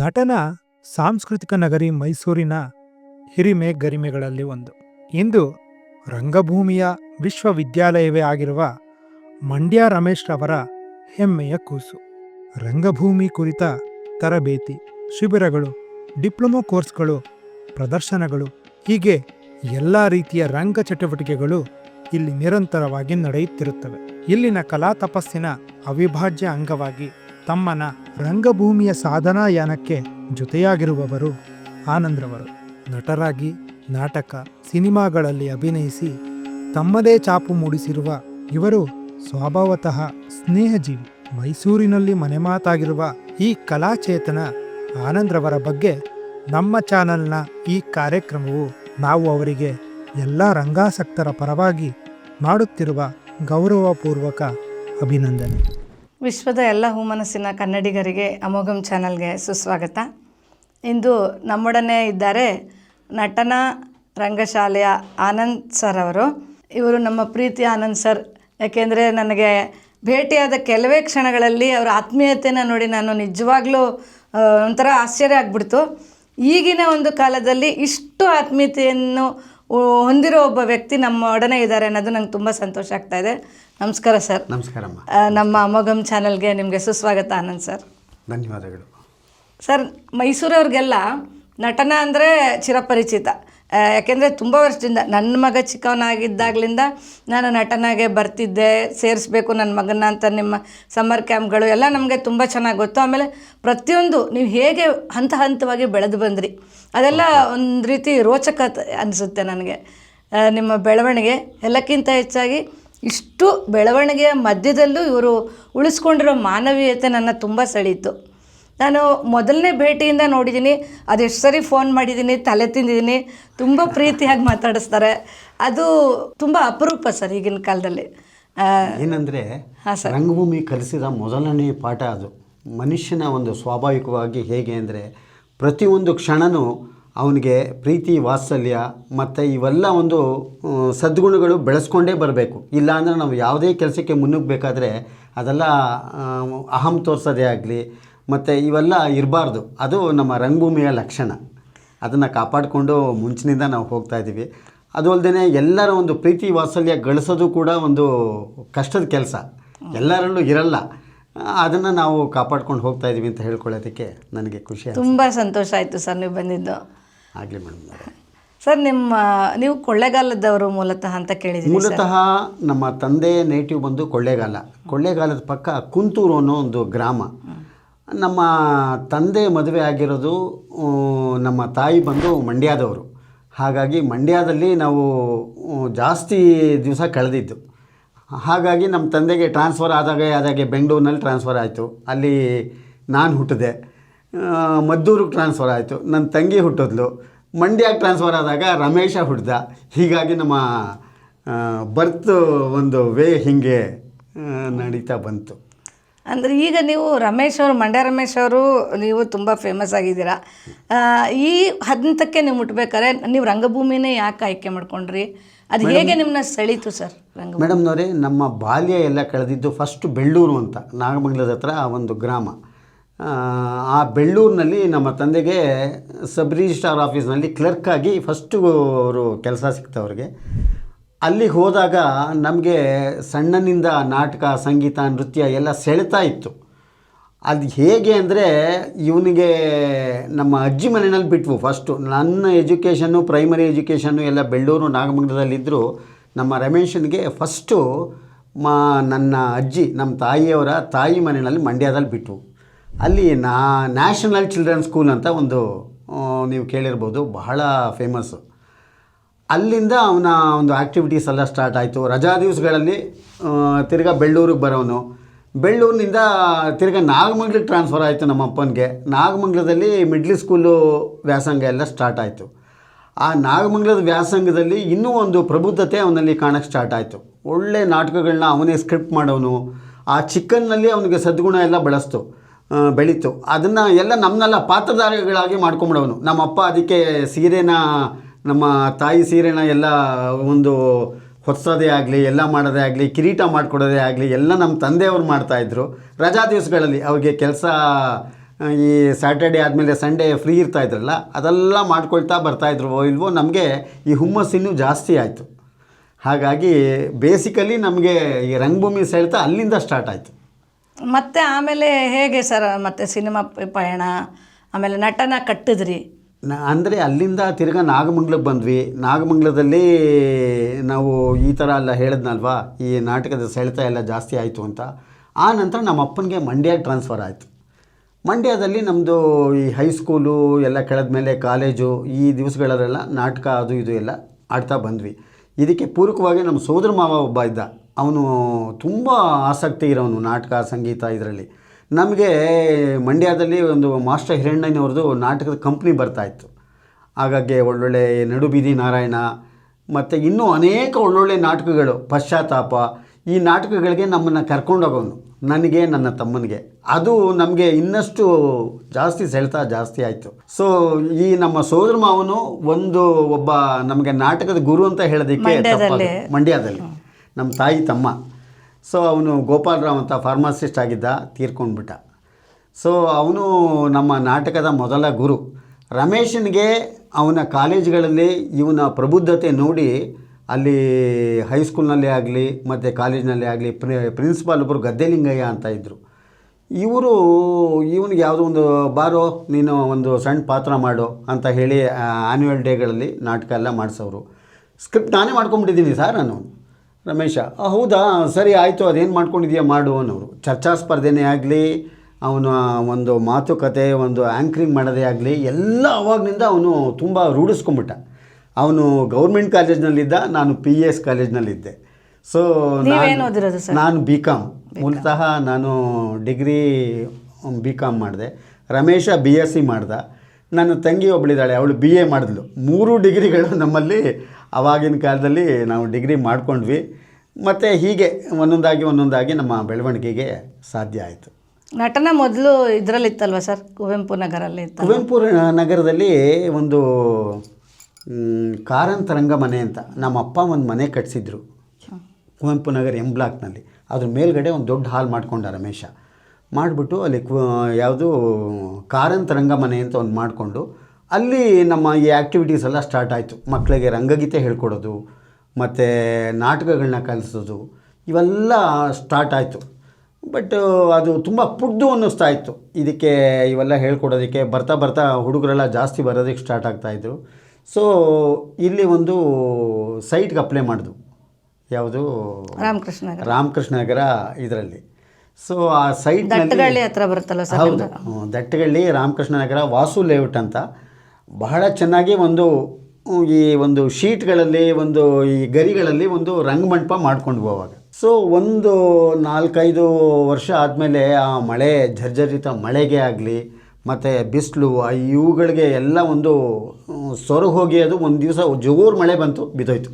ನಟನ ಸಾಂಸ್ಕೃತಿಕ ನಗರಿ ಮೈಸೂರಿನ ಹಿರಿಮೆ ಗರಿಮೆಗಳಲ್ಲಿ ಒಂದು. ಇಂದು ರಂಗಭೂಮಿಯ ವಿಶ್ವವಿದ್ಯಾಲಯವೇ ಆಗಿರುವ ಮಂಡ್ಯ ರಮೇಶ್ ರವರ ಹೆಮ್ಮೆಯ ಕೂಸು. ರಂಗಭೂಮಿ ಕುರಿತ ತರಬೇತಿ, ಶಿಬಿರಗಳು, ಡಿಪ್ಲೊಮೊ ಕೋರ್ಸ್ಗಳು, ಪ್ರದರ್ಶನಗಳು, ಹೀಗೆ ಎಲ್ಲ ರೀತಿಯ ರಂಗ ಚಟುವಟಿಕೆಗಳು ಇಲ್ಲಿ ನಿರಂತರವಾಗಿ ನಡೆಯುತ್ತಿರುತ್ತವೆ. ಇಲ್ಲಿನ ಕಲಾ ತಪಸ್ಸಿನ ಅವಿಭಾಜ್ಯ ಅಂಗವಾಗಿ ತಮ್ಮನ ರಂಗಭೂಮಿಯ ಸಾಧನಾ ಯಾನಕ್ಕೆ ಜೊತೆಯಾಗಿರುವವರು ಆನಂದ್ರವರು. ನಟರಾಗಿ ನಾಟಕ, ಸಿನಿಮಾಗಳಲ್ಲಿ ಅಭಿನಯಿಸಿ ತಮ್ಮದೇ ಚಾಪು ಮೂಡಿಸಿರುವ ಇವರು ಸ್ವಭಾವತಃ ಸ್ನೇಹಜೀವಿ. ಮೈಸೂರಿನಲ್ಲಿ ಮನೆಮಾತಾಗಿರುವ ಈ ಕಲಾಚೇತನ ಆನಂದ್ರವರ ಬಗ್ಗೆ ನಮ್ಮ ಚಾನೆಲ್ನ ಈ ಕಾರ್ಯಕ್ರಮವು ನಾವು ಅವರಿಗೆ ಎಲ್ಲ ರಂಗಾಸಕ್ತರ ಪರವಾಗಿ ಮಾಡುತ್ತಿರುವ ಗೌರವಪೂರ್ವಕ ಅಭಿನಂದನೆ. ವಿಶ್ವದ ಎಲ್ಲ ಹುಮನಸ್ಸಿನ ಕನ್ನಡಿಗರಿಗೆ ಅಮೋಘಂ ಚಾನಲ್ಗೆ ಸುಸ್ವಾಗತ. ಇಂದು ನಮ್ಮೊಡನೆ ಇದ್ದಾರೆ ನಟನ ರಂಗಶಾಲೆಯ ಆನಂದ್ ಸರ್ ಅವರು. ಇವರು ನಮ್ಮ ಪ್ರೀತಿ ಆನಂದ್ ಸರ್. ಯಾಕೆಂದರೆ ನನಗೆ ಭೇಟಿಯಾದ ಕೆಲವೇ ಕ್ಷಣಗಳಲ್ಲಿ ಅವರ ಆತ್ಮೀಯತೆನ ನೋಡಿ ನಾನು ನಿಜವಾಗ್ಲೂ ಒಂಥರ ಆಶ್ಚರ್ಯ ಆಗ್ಬಿಡ್ತು. ಈಗಿನ ಒಂದು ಕಾಲದಲ್ಲಿ ಇಷ್ಟು ಆತ್ಮೀಯತೆಯನ್ನು ಹೊಂದಿರೋ ಒಬ್ಬ ವ್ಯಕ್ತಿ ನಮ್ಮ ಒಡನೆ ಇದ್ದಾರೆ ಅನ್ನೋದು ನಂಗೆ ತುಂಬ ಸಂತೋಷ ಆಗ್ತಾ ಇದೆ. ನಮಸ್ಕಾರ ಸರ್. ನಮಸ್ಕಾರಮ್ಮ ಆ, ನಮ್ಮ ಅಮೋಘಂ ಚಾನಲ್ಗೆ ನಿಮಗೆ ಸುಸ್ವಾಗತ ಆನಂದ್ ಸರ್. ಧನ್ಯವಾದಗಳು. ಸರ್ ಮೈಸೂರವ್ರಿಗೆಲ್ಲ ನಟನ ಅಂದರೆ ಚಿರಪರಿಚಿತ. ಯಾಕೆಂದರೆ ತುಂಬ ವರ್ಷದಿಂದ ನನ್ನ ಮಗ ಚಿಕ್ಕವನಾಗಿದ್ದಾಗಲಿಂದ ನಾನು ನಟನಾಗೆ ಬರ್ತಿದ್ದೆ, ಸೇರಿಸ್ಬೇಕು ನನ್ನ ಮಗನ ಅಂತ ನಿಮ್ಮ ಸಮ್ಮರ್ ಕ್ಯಾಂಪ್ಗಳು ಎಲ್ಲ ನಮಗೆ ತುಂಬ ಚೆನ್ನಾಗಿ ಗೊತ್ತು. ಆಮೇಲೆ ಪ್ರತಿಯೊಂದು ನೀವು ಹೇಗೆ ಹಂತ ಹಂತವಾಗಿ ಬೆಳೆದು ಬಂದ್ರಿ, ಅದೆಲ್ಲ ಒಂದು ರೀತಿ ರೋಚಕ ಅನಿಸುತ್ತೆ ನನಗೆ. ನಿಮ್ಮ ಬೆಳವಣಿಗೆ ಎಲ್ಲಕ್ಕಿಂತ ಹೆಚ್ಚಾಗಿ ಇಷ್ಟು ಬೆಳವಣಿಗೆಯ ಮಧ್ಯದಲ್ಲೂ ಇವರು ಉಳಿಸ್ಕೊಂಡಿರೋ ಮಾನವೀಯತೆ ನನ್ನ ತುಂಬ ಸೆಳೀತು. ನಾನು ಮೊದಲನೇ ಭೇಟಿಯಿಂದ ನೋಡಿದ್ದೀನಿ ಅದೆಷ್ಟು ಸರಿ ಫೋನ್ ಮಾಡಿದ್ದೀನಿ ತಲೆ ತಿಂದಿದ್ದೀನಿ ತುಂಬ ಪ್ರೀತಿಯಾಗಿ ಮಾತಾಡಿಸ್ತಾರೆ. ಅದು ತುಂಬ ಅಪರೂಪ ಸರ್ ಈಗಿನ ಕಾಲದಲ್ಲಿ. ಏನಂದರೆ ಹಾಂ ಸರ್. ರಂಗಭೂಮಿ ಕಲಿಸಿದ ಮೊದಲನೇ ಪಾಠ ಅದು. ಮನುಷ್ಯನ ಒಂದು ಸ್ವಾಭಾವಿಕವಾಗಿ ಹೇಗೆ ಅಂದರೆ ಪ್ರತಿಯೊಂದು ಕ್ಷಣನೂ ಅವನಿಗೆ ಪ್ರೀತಿ ವಾತ್ಸಲ್ಯ ಮತ್ತು ಇವೆಲ್ಲ ಒಂದು ಸದ್ಗುಣಗಳು ಬೆಳೆಸ್ಕೊಂಡೇ ಬರಬೇಕು. ಇಲ್ಲಾಂದರೆ ನಾವು ಯಾವುದೇ ಕೆಲಸಕ್ಕೆ ಮುನ್ನುಗ್ಗಬೇಕಾದ್ರೆ ಅದೆಲ್ಲ ಅಹಂ ತೋರಿಸೋದೇ ಆಗಲಿ ಮತ್ತು ಇವೆಲ್ಲ ಇರಬಾರ್ದು. ಅದು ನಮ್ಮ ರಂಗಭೂಮಿಯ ಲಕ್ಷಣ. ಅದನ್ನು ಕಾಪಾಡಿಕೊಂಡು ಮುಂಚಿನಿಂದ ನಾವು ಹೋಗ್ತಾ ಇದ್ದೀವಿ. ಅದು ಅಲ್ಲದೆ ಎಲ್ಲರ ಒಂದು ಪ್ರೀತಿ ವಾತ್ಸಲ್ಯ ಗಳಿಸೋದು ಕೂಡ ಒಂದು ಕಷ್ಟದ ಕೆಲಸ. ಎಲ್ಲರಲ್ಲೂ ಇರಲ್ಲ. ಅದನ್ನು ನಾವು ಕಾಪಾಡ್ಕೊಂಡು ಹೋಗ್ತಾ ಇದ್ದೀವಿ ಅಂತ ಹೇಳ್ಕೊಳ್ಳೋದಕ್ಕೆ ನನಗೆ ಖುಷಿ ಆಯ್ತು ತುಂಬ ಸಂತೋಷ ಆಯಿತು ಸರ್ ನೀವು ಬಂದಿದ್ದು. ಆಗಲಿ ಮೇಡಮ್ ಸರ್ ನಿಮ್ಮ ನೀವು ಕೊಳ್ಳೇಗಾಲದವರು ಮೂಲತಃ ಅಂತ ಕೇಳಿದ್ರಿ ಮೂಲತಃ ನಮ್ಮ ತಂದೆ ನೇಟಿವ್ ಬಂದು ಕೊಳ್ಳೇಗಾಲ. ಕೊಳ್ಳೇಗಾಲದ ಪಕ್ಕ ಕುಂತೂರು ಅನ್ನೋ ಒಂದು ಗ್ರಾಮ. ನಮ್ಮ ತಂದೆ ಮದುವೆ ಆಗಿರೋದು ನಮ್ಮ ತಾಯಿ ಬಂದು ಮಂಡ್ಯದವರು. ಹಾಗಾಗಿ ಮಂಡ್ಯದಲ್ಲಿ ನಾವು ಜಾಸ್ತಿ ದಿವಸ ಕಳೆದಿದ್ದು. ಹಾಗಾಗಿ ನಮ್ಮ ತಂದೆಗೆ ಟ್ರಾನ್ಸ್ಫರ್ ಆದಾಗ ಆದಾಗೆ ಬೆಂಗಳೂರಿನಲ್ಲಿ ಟ್ರಾನ್ಸ್ಫರ್ ಆಯಿತು. ಅಲ್ಲಿ ನಾನು ಹುಟ್ಟಿದೆ. ಮದ್ದೂರಿಗೆ ಟ್ರಾನ್ಸ್ಫರ್ ಆಯಿತು. ನನ್ನ ತಂಗಿ ಹುಟ್ಟಿದ್ಲು. ಮಂಡ್ಯಕ್ಕೆ ಟ್ರಾನ್ಸ್ಫರ್ ಆದಾಗ ರಮೇಶ ಹುಟ್ಟಿದ. ಹೀಗಾಗಿ ನಮ್ಮ ಬರ್ತ್ ಒಂದು ವೇ ಹೀಗೆ ನಡೀತಾ ಬಂತು. ಅಂದರೆ ಈಗ ನೀವು ರಮೇಶ್ ಅವರು ಮಂಡ್ಯ ರಮೇಶ್ ಅವರು ನೀವು ತುಂಬ ಫೇಮಸ್ ಆಗಿದ್ದೀರಾ. ಈ ಹಂತಕ್ಕೆ ನೀವು ಮುಟ್ಬೇಕಾದ್ರೆ ನೀವು ರಂಗಭೂಮಿನೇ ಯಾಕೆ ಆಯ್ಕೆ ಮಾಡ್ಕೊಂಡ್ರಿ? ಅದು ಹೇಗೆ ನಿಮ್ಮನ್ನ ಸೆಳೀತು ಸರ್ ರಂಗ ಮೇಡಮ್ನವರೇ ನಮ್ಮ ಬಾಲ್ಯ ಎಲ್ಲ ಕಳೆದಿದ್ದು ಫಸ್ಟ್ ಬೆಳ್ಳೂರು ಅಂತ ನಾಗಮಂಗಲದ ಹತ್ರ ಒಂದು ಗ್ರಾಮ. ಆ, ಬೆಳ್ಳೂರಿನಲ್ಲಿ ನಮ್ಮ ತಂದೆಗೆ ಸಬ್ ರಿಜಿಸ್ಟ್ರಾರ್ ಆಫೀಸ್ನಲ್ಲಿ ಕ್ಲರ್ಕ್ ಆಗಿ ಫಸ್ಟು ಅವರು ಕೆಲಸ ಸಿಕ್ತು ಅವ್ರಿಗೆ ಅಲ್ಲಿಗೆ ಹೋದಾಗ ನಮಗೆ ಸಣ್ಣನಿಂದ ನಾಟಕ, ಸಂಗೀತ, ನೃತ್ಯ ಎಲ್ಲ ಸೆಳೆತಾ ಇತ್ತು. ಅದು ಹೇಗೆ ಅಂದರೆ ಇವನಿಗೆ ನಮ್ಮ ಅಜ್ಜಿ ಮನೆಯಲ್ಲಿ ಬಿಟ್ವು ಫಸ್ಟು ನನ್ನ ಎಜುಕೇಷನ್ನು ಪ್ರೈಮರಿ ಎಜುಕೇಷನ್ನು ಎಲ್ಲ ಬೆಳ್ಳೂರು ನಾಗಮಂಗಲದಲ್ಲಿದ್ದರು ನಮ್ಮ ರಮೇಶನಿಗೆ ಫಸ್ಟು ಮಾ ನನ್ನ ಅಜ್ಜಿ, ನಮ್ಮ ತಾಯಿಯವರ ತಾಯಿ ಮನೆಯಲ್ಲಿ ಮಂಡ್ಯದಲ್ಲಿ ಬಿಟ್ವು. ಅಲ್ಲಿ ನಾ ನ್ಯಾಷನಲ್ ಚಿಲ್ಡ್ರನ್ ಸ್ಕೂಲ್ ಅಂತ ಒಂದು ನೀವು ಕೇಳಿರ್ಬೋದು, ಬಹಳ ಫೇಮಸ್ಸು ಅಲ್ಲಿಂದ ಅವನ ಒಂದು ಆ್ಯಕ್ಟಿವಿಟೀಸ್ ಎಲ್ಲ ಸ್ಟಾರ್ಟ್ ಆಯಿತು. ರಜಾ ದಿವಸಗಳಲ್ಲಿ ತಿರ್ಗಾ ಬೆಳ್ಳೂರಿಗೆ ಬರೋನು. ಬೆಳ್ಳೂರಿನಿಂದ ತಿರ್ಗಾ ನಾಗಮಂಗ್ಲಕ್ಕೆ ಟ್ರಾನ್ಸ್ಫರ್ ಆಯಿತು ನಮ್ಮ ಅಪ್ಪನಿಗೆ. ನಾಗಮಂಗಲದಲ್ಲಿ ಮಿಡ್ಲ್ ಸ್ಕೂಲು ವ್ಯಾಸಂಗ ಎಲ್ಲ ಸ್ಟಾರ್ಟ್ ಆಯಿತು. ಆ ನಾಗಮಂಗಲದ ವ್ಯಾಸಂಗದಲ್ಲಿ ಇನ್ನೂ ಒಂದು ಪ್ರಬುದ್ಧತೆ ಅವನಲ್ಲಿ ಕಾಣಕ್ಕೆ ಸ್ಟಾರ್ಟ್ ಆಯಿತು. ಒಳ್ಳೆ ನಾಟಕಗಳನ್ನ ಅವನೇ ಸ್ಕ್ರಿಪ್ಟ್ ಮಾಡೋನು. ಆ ಚಿಕ್ಕನ್ನಲ್ಲಿ ಅವನಿಗೆ ಸದ್ಗುಣ ಎಲ್ಲ ಬಳಸ್ತು ಬೆಳೀತು. ಅದನ್ನು ಎಲ್ಲ ನಮ್ಮನ್ನೆಲ್ಲ ಪಾತ್ರಧಾರಿಗಳಾಗಿ ಮಾಡ್ಕೊಂಬಿಡೋನು. ನಮ್ಮಪ್ಪ ಅದಕ್ಕೆ ಸೀರೆನ ನಮ್ಮ ತಾಯಿ ಸೀರೆನ ಎಲ್ಲ ಒಂದು ಹೊತ್ಸೋದೇ ಆಗಲಿ, ಎಲ್ಲ ಮಾಡೋದೇ ಆಗಲಿ, ಕಿರೀಟ ಮಾಡಿಕೊಡೋದೇ ಆಗಲಿ, ಎಲ್ಲ ನಮ್ಮ ತಂದೆಯವರು ಮಾಡ್ತಾಯಿದ್ರು ರಜಾ ದಿವಸಗಳಲ್ಲಿ ಅವ್ರಿಗೆ ಕೆಲಸ ಈ ಸ್ಯಾಟರ್ಡೇ ಆದಮೇಲೆ ಸಂಡೇ ಫ್ರೀ ಇರ್ತಾಯಿದ್ರಲ್ಲ ಅದೆಲ್ಲ ಮಾಡ್ಕೊಳ್ತಾ ಬರ್ತಾಯಿದ್ರು ಇಲ್ವೋ, ನಮಗೆ ಈ ಹುಮ್ಮಸ್ಸಿನೂ ಜಾಸ್ತಿ ಆಯಿತು. ಹಾಗಾಗಿ ಬೇಸಿಕಲಿ ನಮಗೆ ಈ ರಂಗಭೂಮಿ ಸೆಳೆತ ಅಲ್ಲಿಂದ ಸ್ಟಾರ್ಟ್ ಆಯಿತು. ಮತ್ತು ಆಮೇಲೆ ಹೇಗೆ ಸರ್ ಮತ್ತು ಸಿನಿಮಾ ಪಯಣ, ಆಮೇಲೆ ನಟನ ಕಟ್ಟಿದ್ರಿ? ನ ಅಂದರೆ ಅಲ್ಲಿಂದ ತಿರ್ಗಾ ನಾಗಮಂಗ್ಲಕ್ಕೆ ಬಂದ್ವಿ. ನಾಗಮಂಗ್ಲದಲ್ಲಿ ನಾವು ಈ ಥರ ಎಲ್ಲ ಹೇಳಿದ್ನಲ್ವಾ? ಈ ನಾಟಕದ ಸೆಳೆತ ಎಲ್ಲ ಜಾಸ್ತಿ ಆಯಿತು ಅಂತ. ಆ ನಂತರ ನಮ್ಮ ಅಪ್ಪನಿಗೆ ಮಂಡ್ಯಕ್ಕೆ ಟ್ರಾನ್ಸ್ಫರ್ ಆಯಿತು. ಮಂಡ್ಯದಲ್ಲಿ ನಮ್ಮದು ಈ ಹೈಸ್ಕೂಲು ಎಲ್ಲ ಕೆಳದ ಮೇಲೆ ಕಾಲೇಜು ಈ ದಿವಸಗಳಲ್ಲೆಲ್ಲ ನಾಟಕ ಅದು ಇದು ಎಲ್ಲ ಆಡ್ತಾ ಬಂದ್ವಿ. ಇದಕ್ಕೆ ಪೂರಕವಾಗಿ ನಮ್ಮ ಸೋದರ ಮಾವ ಒಬ್ಬ ಇದ್ದ. ಅವನು ತುಂಬ ಆಸಕ್ತಿ ಇರೋನು ನಾಟಕ, ಸಂಗೀತ ಇದರಲ್ಲಿ. ನಮಗೆ ಮಂಡ್ಯದಲ್ಲಿ ಒಂದು ಮಾಸ್ಟರ್ ಹಿರಣ್ಣನವ್ರದ್ದು ನಾಟಕದ ಕಂಪ್ನಿ ಬರ್ತಾಯಿತ್ತು ಹಾಗಾಗಿ ಒಳ್ಳೊಳ್ಳೆ ನಡುಬೀದಿ ನಾರಾಯಣ ಮತ್ತು ಇನ್ನೂ ಅನೇಕ ಒಳ್ಳೊಳ್ಳೆ ನಾಟಕಗಳು ಪಶ್ಚಾತ್ತಾಪ ಈ ನಾಟಕಗಳಿಗೆ ನಮ್ಮನ್ನು ಕರ್ಕೊಂಡೋಗೋನು ನನಗೆ ನನ್ನ ತಮ್ಮನಿಗೆ. ಅದು ನಮಗೆ ಇನ್ನಷ್ಟು ಜಾಸ್ತಿ ಸೆಳೆತ ಜಾಸ್ತಿ ಆಯಿತು. ಸೊ ಈ ನಮ್ಮ ಸೋದರ ಮಾವನು ಒಂದು ಒಬ್ಬ ನಮಗೆ ನಾಟಕದ ಗುರು ಅಂತ ಹೇಳೋದಕ್ಕೆ ಮಂಡ್ಯದಲ್ಲಿ? ಮಂಡ್ಯದಲ್ಲಿ. ನಮ್ಮ ತಾಯಿ ತಮ್ಮ. ಸೊ ಅವನು ಗೋಪಾಲರಾವ್ ಅಂತ ಫಾರ್ಮಾಸಿಸ್ಟ್ ಆಗಿದ್ದ, ತೀರ್ಕೊಂಡ್ಬಿಟ್ಟ. ಸೊ ಅವನು ನಮ್ಮ ನಾಟಕದ ಮೊದಲ ಗುರು. ರಮೇಶನಿಗೆ ಅವನ ಕಾಲೇಜ್ಗಳಲ್ಲಿ ಇವನ ಪ್ರಬುದ್ಧತೆ ನೋಡಿ, ಅಲ್ಲಿ ಹೈಸ್ಕೂಲ್ನಲ್ಲಿ ಆಗಲಿ, ಮತ್ತು ಕಾಲೇಜ್ನಲ್ಲಿ ಆಗಲಿ, ಪ್ರಿ ಪ್ರಿನ್ಸಿಪಾಲ್ ಒಬ್ಬರು ಗದ್ದೆಲಿಂಗಯ್ಯ ಅಂತ ಇದ್ದರು ಇವರು, ಇವನಿಗೆ ಯಾವುದೋ ಒಂದು, ಬಾರೋ, ನೀನು ಒಂದು ಸಣ್ಣ ಪಾತ್ರ ಮಾಡು ಅಂತ ಹೇಳಿ ಆ್ಯನ್ಯುವಲ್ ಡೇಗಳಲ್ಲಿ ನಾಟಕ ಎಲ್ಲ ಮಾಡಿಸೋರು ಸ್ಕ್ರಿಪ್ಟ್ ನಾನೇ ಮಾಡ್ಕೊಂಬಿಟ್ಟಿದ್ದೀನಿ ಸರ್ ನಾನು. ರಮೇಶ "ಆ, ಹೌದಾ? ಸರಿ ಆಯಿತು. ಅದೇನು ಮಾಡ್ಕೊಂಡಿದ್ಯಾ? ಮಾಡು ಅನ್ನೋರು. ಚರ್ಚಾ ಸ್ಪರ್ಧೆನೇ ಆಗಲಿ ಅವನ ಒಂದು ಮಾತುಕತೆ ಒಂದು ಆ್ಯಂಕ್ರಿಂಗ್ ಮಾಡೋದೇ ಆಗಲಿ ಎಲ್ಲ ಅವಾಗಿನಿಂದ ಅವನು ತುಂಬ ರೂಢಿಸ್ಕೊಂಬಿಟ್ಟ ಅವನು ಗೌರ್ಮೆಂಟ್ ಕಾಲೇಜ್ನಲ್ಲಿದ್ದ ನಾನು ಪಿ ಎಸ್ ಕಾಲೇಜ್ನಲ್ಲಿದ್ದೆ. ಸೊ ನಾನು? ನಾನು ಬಿ ಕಾಮ್ ಮೂಲತಃ ನಾನು ಡಿಗ್ರಿ ಬಿ ಕಾಮ್ ಮಾಡಿದೆ. ರಮೇಶ ಬಿ ಎಸ್ ಸಿ ಮಾಡ್ದ. ನನ್ನ ತಂಗಿ ಒಬ್ಬಳಿದ್ದಾಳೆ ಅವಳು ಬಿ ಎ ಮಾಡಿದ್ಲು. ಮೂರು ಡಿಗ್ರಿಗಳು ನಮ್ಮಲ್ಲಿ ಆವಾಗಿನ ಕಾಲದಲ್ಲಿ ನಾವು ಡಿಗ್ರಿ ಮಾಡ್ಕೊಂಡ್ವಿ. ಮತ್ತು ಹೀಗೆ ಒಂದೊಂದಾಗಿ ಒಂದೊಂದಾಗಿ ನಮ್ಮ ಬೆಳವಣಿಗೆಗೆ ಸಾಧ್ಯ ಆಯಿತು. ನಟನ ಮೊದಲು ಇದರಲ್ಲಿತ್ತಲ್ವ ಸರ್? ಕುವೆಂಪು ನಗರಲ್ಲಿ ಕುವೆಂಪು ನಗರದಲ್ಲಿ ಒಂದು ಕಾರಂತ ಕಾರಂತರಂಗ ಮನೆ ಅಂತ ನಮ್ಮ ಅಪ್ಪ ಒಂದು ಮನೆ ಕಟ್ಟಿಸಿದ್ರು ಕುವೆಂಪು ನಗರ ಎಂ ಬ್ಲಾಕ್ನಲ್ಲಿ. ಅದ್ರ ಮೇಲ್ಗಡೆ ಒಂದು ದೊಡ್ಡ ಹಾಲ್ ಮಾಡ್ಕೊಂಡ ರಮೇಶ. ಮಾಡಿಬಿಟ್ಟು ಅಲ್ಲಿ ಕು ಯಾವುದು ಕಾರಂತರಂಗ ಮನೆ ಅಂತ ಒಂದು ಮಾಡಿಕೊಂಡು ಅಲ್ಲಿ ನಮ್ಮ ಈ ಆ್ಯಕ್ಟಿವಿಟೀಸ್ ಎಲ್ಲ ಸ್ಟಾರ್ಟ್ ಆಯಿತು. ಮಕ್ಕಳಿಗೆ ರಂಗಗೀತೆ ಹೇಳ್ಕೊಡೋದು ಮತ್ತು ನಾಟಕಗಳನ್ನ ಕಲಿಸೋದು ಇವೆಲ್ಲ ಸ್ಟಾರ್ಟ್ ಆಯಿತು. ಬಟ್ ಅದು ತುಂಬ ಪುಡ್ದು ಅನ್ನಿಸ್ತಾ ಇತ್ತು. ಇದಕ್ಕೆ ಇವೆಲ್ಲ ಹೇಳ್ಕೊಡೋದಕ್ಕೆ ಬರ್ತಾ ಬರ್ತಾ ಹುಡುಗರೆಲ್ಲ ಜಾಸ್ತಿ ಬರೋದಕ್ಕೆ ಸ್ಟಾರ್ಟ್ ಆಗ್ತಾಯಿದ್ರು ಸೊ ಇಲ್ಲಿ ಒಂದು ಸೈಟ್ಗೆ ಅಪ್ಲೈ ಮಾಡಿದ್ವು. ಯಾವುದು? ರಾಮಕೃಷ್ಣ ರಾಮಕೃಷ್ಣ ನಗರ ಇದರಲ್ಲಿ. ಸೊ ಆ ಸೈಟ್ ಹತ್ರ ಬರುತ್ತಲ್ಲ ಹೌದು. ದಟ್ಟಗಳ್ಳಿ ರಾಮಕೃಷ್ಣ ನಗರ ವಾಸು ಲೇಔಟ್ ಅಂತ. ಬಹಳ ಚೆನ್ನಾಗಿ ಒಂದು ಈ ಒಂದು ಶೀಟ್ಗಳಲ್ಲಿ, ಒಂದು ಈ ಗರಿಗಳಲ್ಲಿ ಒಂದು ರಂಗಮಂಟಪ ಮಾಡ್ಕೊಂಡ್ವು ಅವಾಗ ಸೊ ಒಂದು ನಾಲ್ಕೈದು ವರ್ಷ ಆದಮೇಲೆ ಆ ಮಳೆ, ಜರ್ಜರಿತ ಮಳೆಗೆ ಆಗಲಿ, ಮತ್ತು ಬಿಸಿಲು ಇವುಗಳಿಗೆ ಎಲ್ಲ ಒಂದು ಸೊರಗು ಹೋಗಿ ಅದು ಒಂದು ದಿವಸ ಜೋರು ಮಳೆ ಬಂತು, ಬಿದ್ದೋಯ್ತು.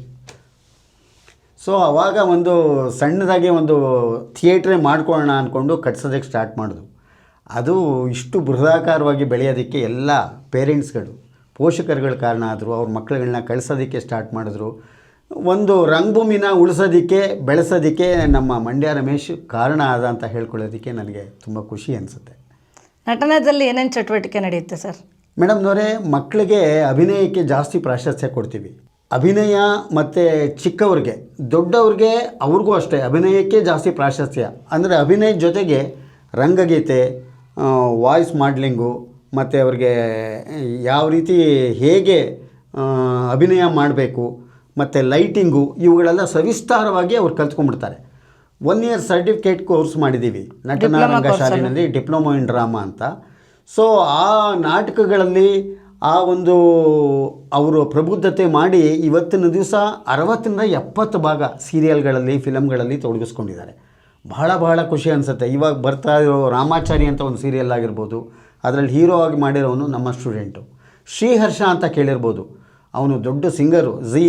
ಸೊ ಆವಾಗ ಒಂದು ಸಣ್ಣದಾಗಿ ಒಂದು ಥಿಯೇಟ್ರೇ ಮಾಡ್ಕೊಳ್ಳೋಣ ಅಂದ್ಕೊಂಡು ಕಟ್ಸೋದಕ್ಕೆ ಸ್ಟಾರ್ಟ್ ಮಾಡಿದ್ವು. ಅದು ಇಷ್ಟು ಬೃಹದಾಕಾರವಾಗಿ ಬೆಳೆಯೋದಕ್ಕೆ ಎಲ್ಲ ಪೇರೆಂಟ್ಸ್ಗಳು ಪೋಷಕರುಗಳು ಕಾರಣ ಆದರು ಅವ್ರ ಮಕ್ಕಳುಗಳನ್ನ ಕಳಿಸೋದಕ್ಕೆ ಸ್ಟಾರ್ಟ್ ಮಾಡಿದ್ರು. ಒಂದು ರಂಗಭೂಮಿನ ಉಳಿಸೋದಕ್ಕೆ ಬೆಳೆಸೋದಕ್ಕೆ ನಮ್ಮ ಮಂಡ್ಯ ರಮೇಶ್ ಕಾರಣ ಆದ ಅಂತ ಹೇಳ್ಕೊಳ್ಳೋದಕ್ಕೆ ನನಗೆ ತುಂಬ ಖುಷಿ ಅನಿಸುತ್ತೆ. ನಟನದಲ್ಲಿ ಏನೇನು ಚಟುವಟಿಕೆ ನಡೆಯುತ್ತೆ ಸರ್? ಮೇಡಮ್ನವರೇ ಮಕ್ಕಳಿಗೆ ಅಭಿನಯಕ್ಕೆ ಜಾಸ್ತಿ ಪ್ರಾಶಸ್ತ್ಯ ಕೊಡ್ತೀವಿ. ಅಭಿನಯ ಮತ್ತು ಚಿಕ್ಕವ್ರಿಗೆ ದೊಡ್ಡವ್ರಿಗೆ ಅವ್ರಿಗೂ ಅಷ್ಟೇ ಅಭಿನಯಕ್ಕೆ ಜಾಸ್ತಿ ಪ್ರಾಶಸ್ತ್ಯ. ಅಂದರೆ ಅಭಿನಯದ ಜೊತೆಗೆ ರಂಗಗೀತೆ ವಾಯ್ಸ್ ಮಾಡ್ಲಿಂಗು ಮತ್ತು ಅವ್ರಿಗೆ ಯಾವ ರೀತಿ ಹೇಗೆ ಅಭಿನಯ ಮಾಡಬೇಕು ಮತ್ತು ಲೈಟಿಂಗು ಇವುಗಳೆಲ್ಲ ಸವಿಸ್ತಾರವಾಗಿ ಅವ್ರು ಕಲ್ತ್ಕೊಂಡ್ಬಿಡ್ತಾರೆ. ಒನ್ ಇಯರ್ ಸರ್ಟಿಫಿಕೇಟ್ ಕೋರ್ಸ್ ಮಾಡಿದ್ದೀವಿ ನಟನ ರಂಗ ಶಾಲೆಯಲ್ಲಿ ಡಿಪ್ಲೊಮೊ ಇನ್ ಡ್ರಾಮಾ ಅಂತ. ಸೊ ಆ ನಾಟಕಗಳಲ್ಲಿ ಆ ಒಂದು ಅವರು ಪ್ರಬುದ್ಧತೆ ಮಾಡಿ ಇವತ್ತಿನ ದಿವಸ ಅರವತ್ತರಿಂದ ಎಪ್ಪತ್ತು ಭಾಗ ಸೀರಿಯಲ್ಗಳಲ್ಲಿ ಫಿಲಮ್ಗಳಲ್ಲಿ ತೊಡಗಿಸ್ಕೊಂಡಿದ್ದಾರೆ. ಬಹಳ ಬಹಳ ಖುಷಿ ಅನಿಸುತ್ತೆ. ಇವಾಗ ಬರ್ತಾ ಇರೋ ರಾಮಾಚಾರಿ ಅಂತ ಒಂದು ಸೀರಿಯಲ್ ಆಗಿರ್ಬೋದು ಅದರಲ್ಲಿ ಹೀರೋ ಆಗಿ ಮಾಡಿರೋನು ನಮ್ಮ ಸ್ಟೂಡೆಂಟು ಶ್ರೀಹರ್ಷ ಅಂತ ಕೇಳಿರ್ಬೋದು. ಅವನು ದೊಡ್ಡ ಸಿಂಗರು ಝೀ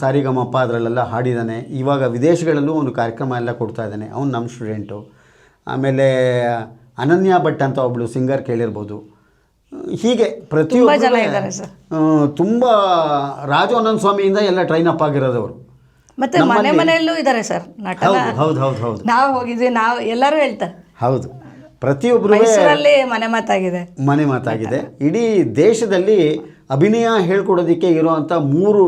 ಸಾರಿಗಮಪ್ಪ ಅದರಲ್ಲೆಲ್ಲ ಹಾಡಿದ್ದಾನೆ ಇವಾಗ ವಿದೇಶಗಳಲ್ಲೂ ಅವನು ಕಾರ್ಯಕ್ರಮ ಎಲ್ಲ ಕೊಡ್ತಾ ಇದ್ದಾನೆ ಅವನು ನಮ್ಮ ಸ್ಟೂಡೆಂಟು ಆಮೇಲೆ ಅನನ್ಯ ಭಟ್ ಅಂತ ಒಬ್ಬಳು ಸಿಂಗರ್ ಕೇಳಿರ್ಬೋದು. ಹೀಗೆ ಪ್ರತಿಯೊಬ್ಬ ಜನ ಇದ್ದಾರೆ ಸರ್. ತುಂಬ ರಾಜು ಅನಂತ ಸ್ವಾಮಿಯಿಂದ ಎಲ್ಲ ಟ್ರೈನ್ ಅಪ್ ಆಗಿರೋದವರು ಮತ್ತೆ ಮನೆ ಮನೆಯಲ್ಲೂ ಇದ್ದಾರೆ ಸರ್ ಹೌದು ಹೌದು ಹೌದು ಹೌದು. ನಾವು ಹೋಗಿದ್ವಿ ನಾವು ಎಲ್ಲರೂ ಹೇಳ್ತಾರೆ. ಹೌದು. ಪ್ರತಿಯೊಬ್ಬರು ಮೈಸೂರಲ್ಲಿ ಮನೆ ಮಾತಾಗಿದೆ. ಮನೆ ಮಾತಾಗಿದೆ. ಇಡೀ ದೇಶದಲ್ಲಿ ಅಭಿನಯ ಹೇಳ್ಕೊಡೋದಕ್ಕೆ ಇರುವಂಥ ಮೂರು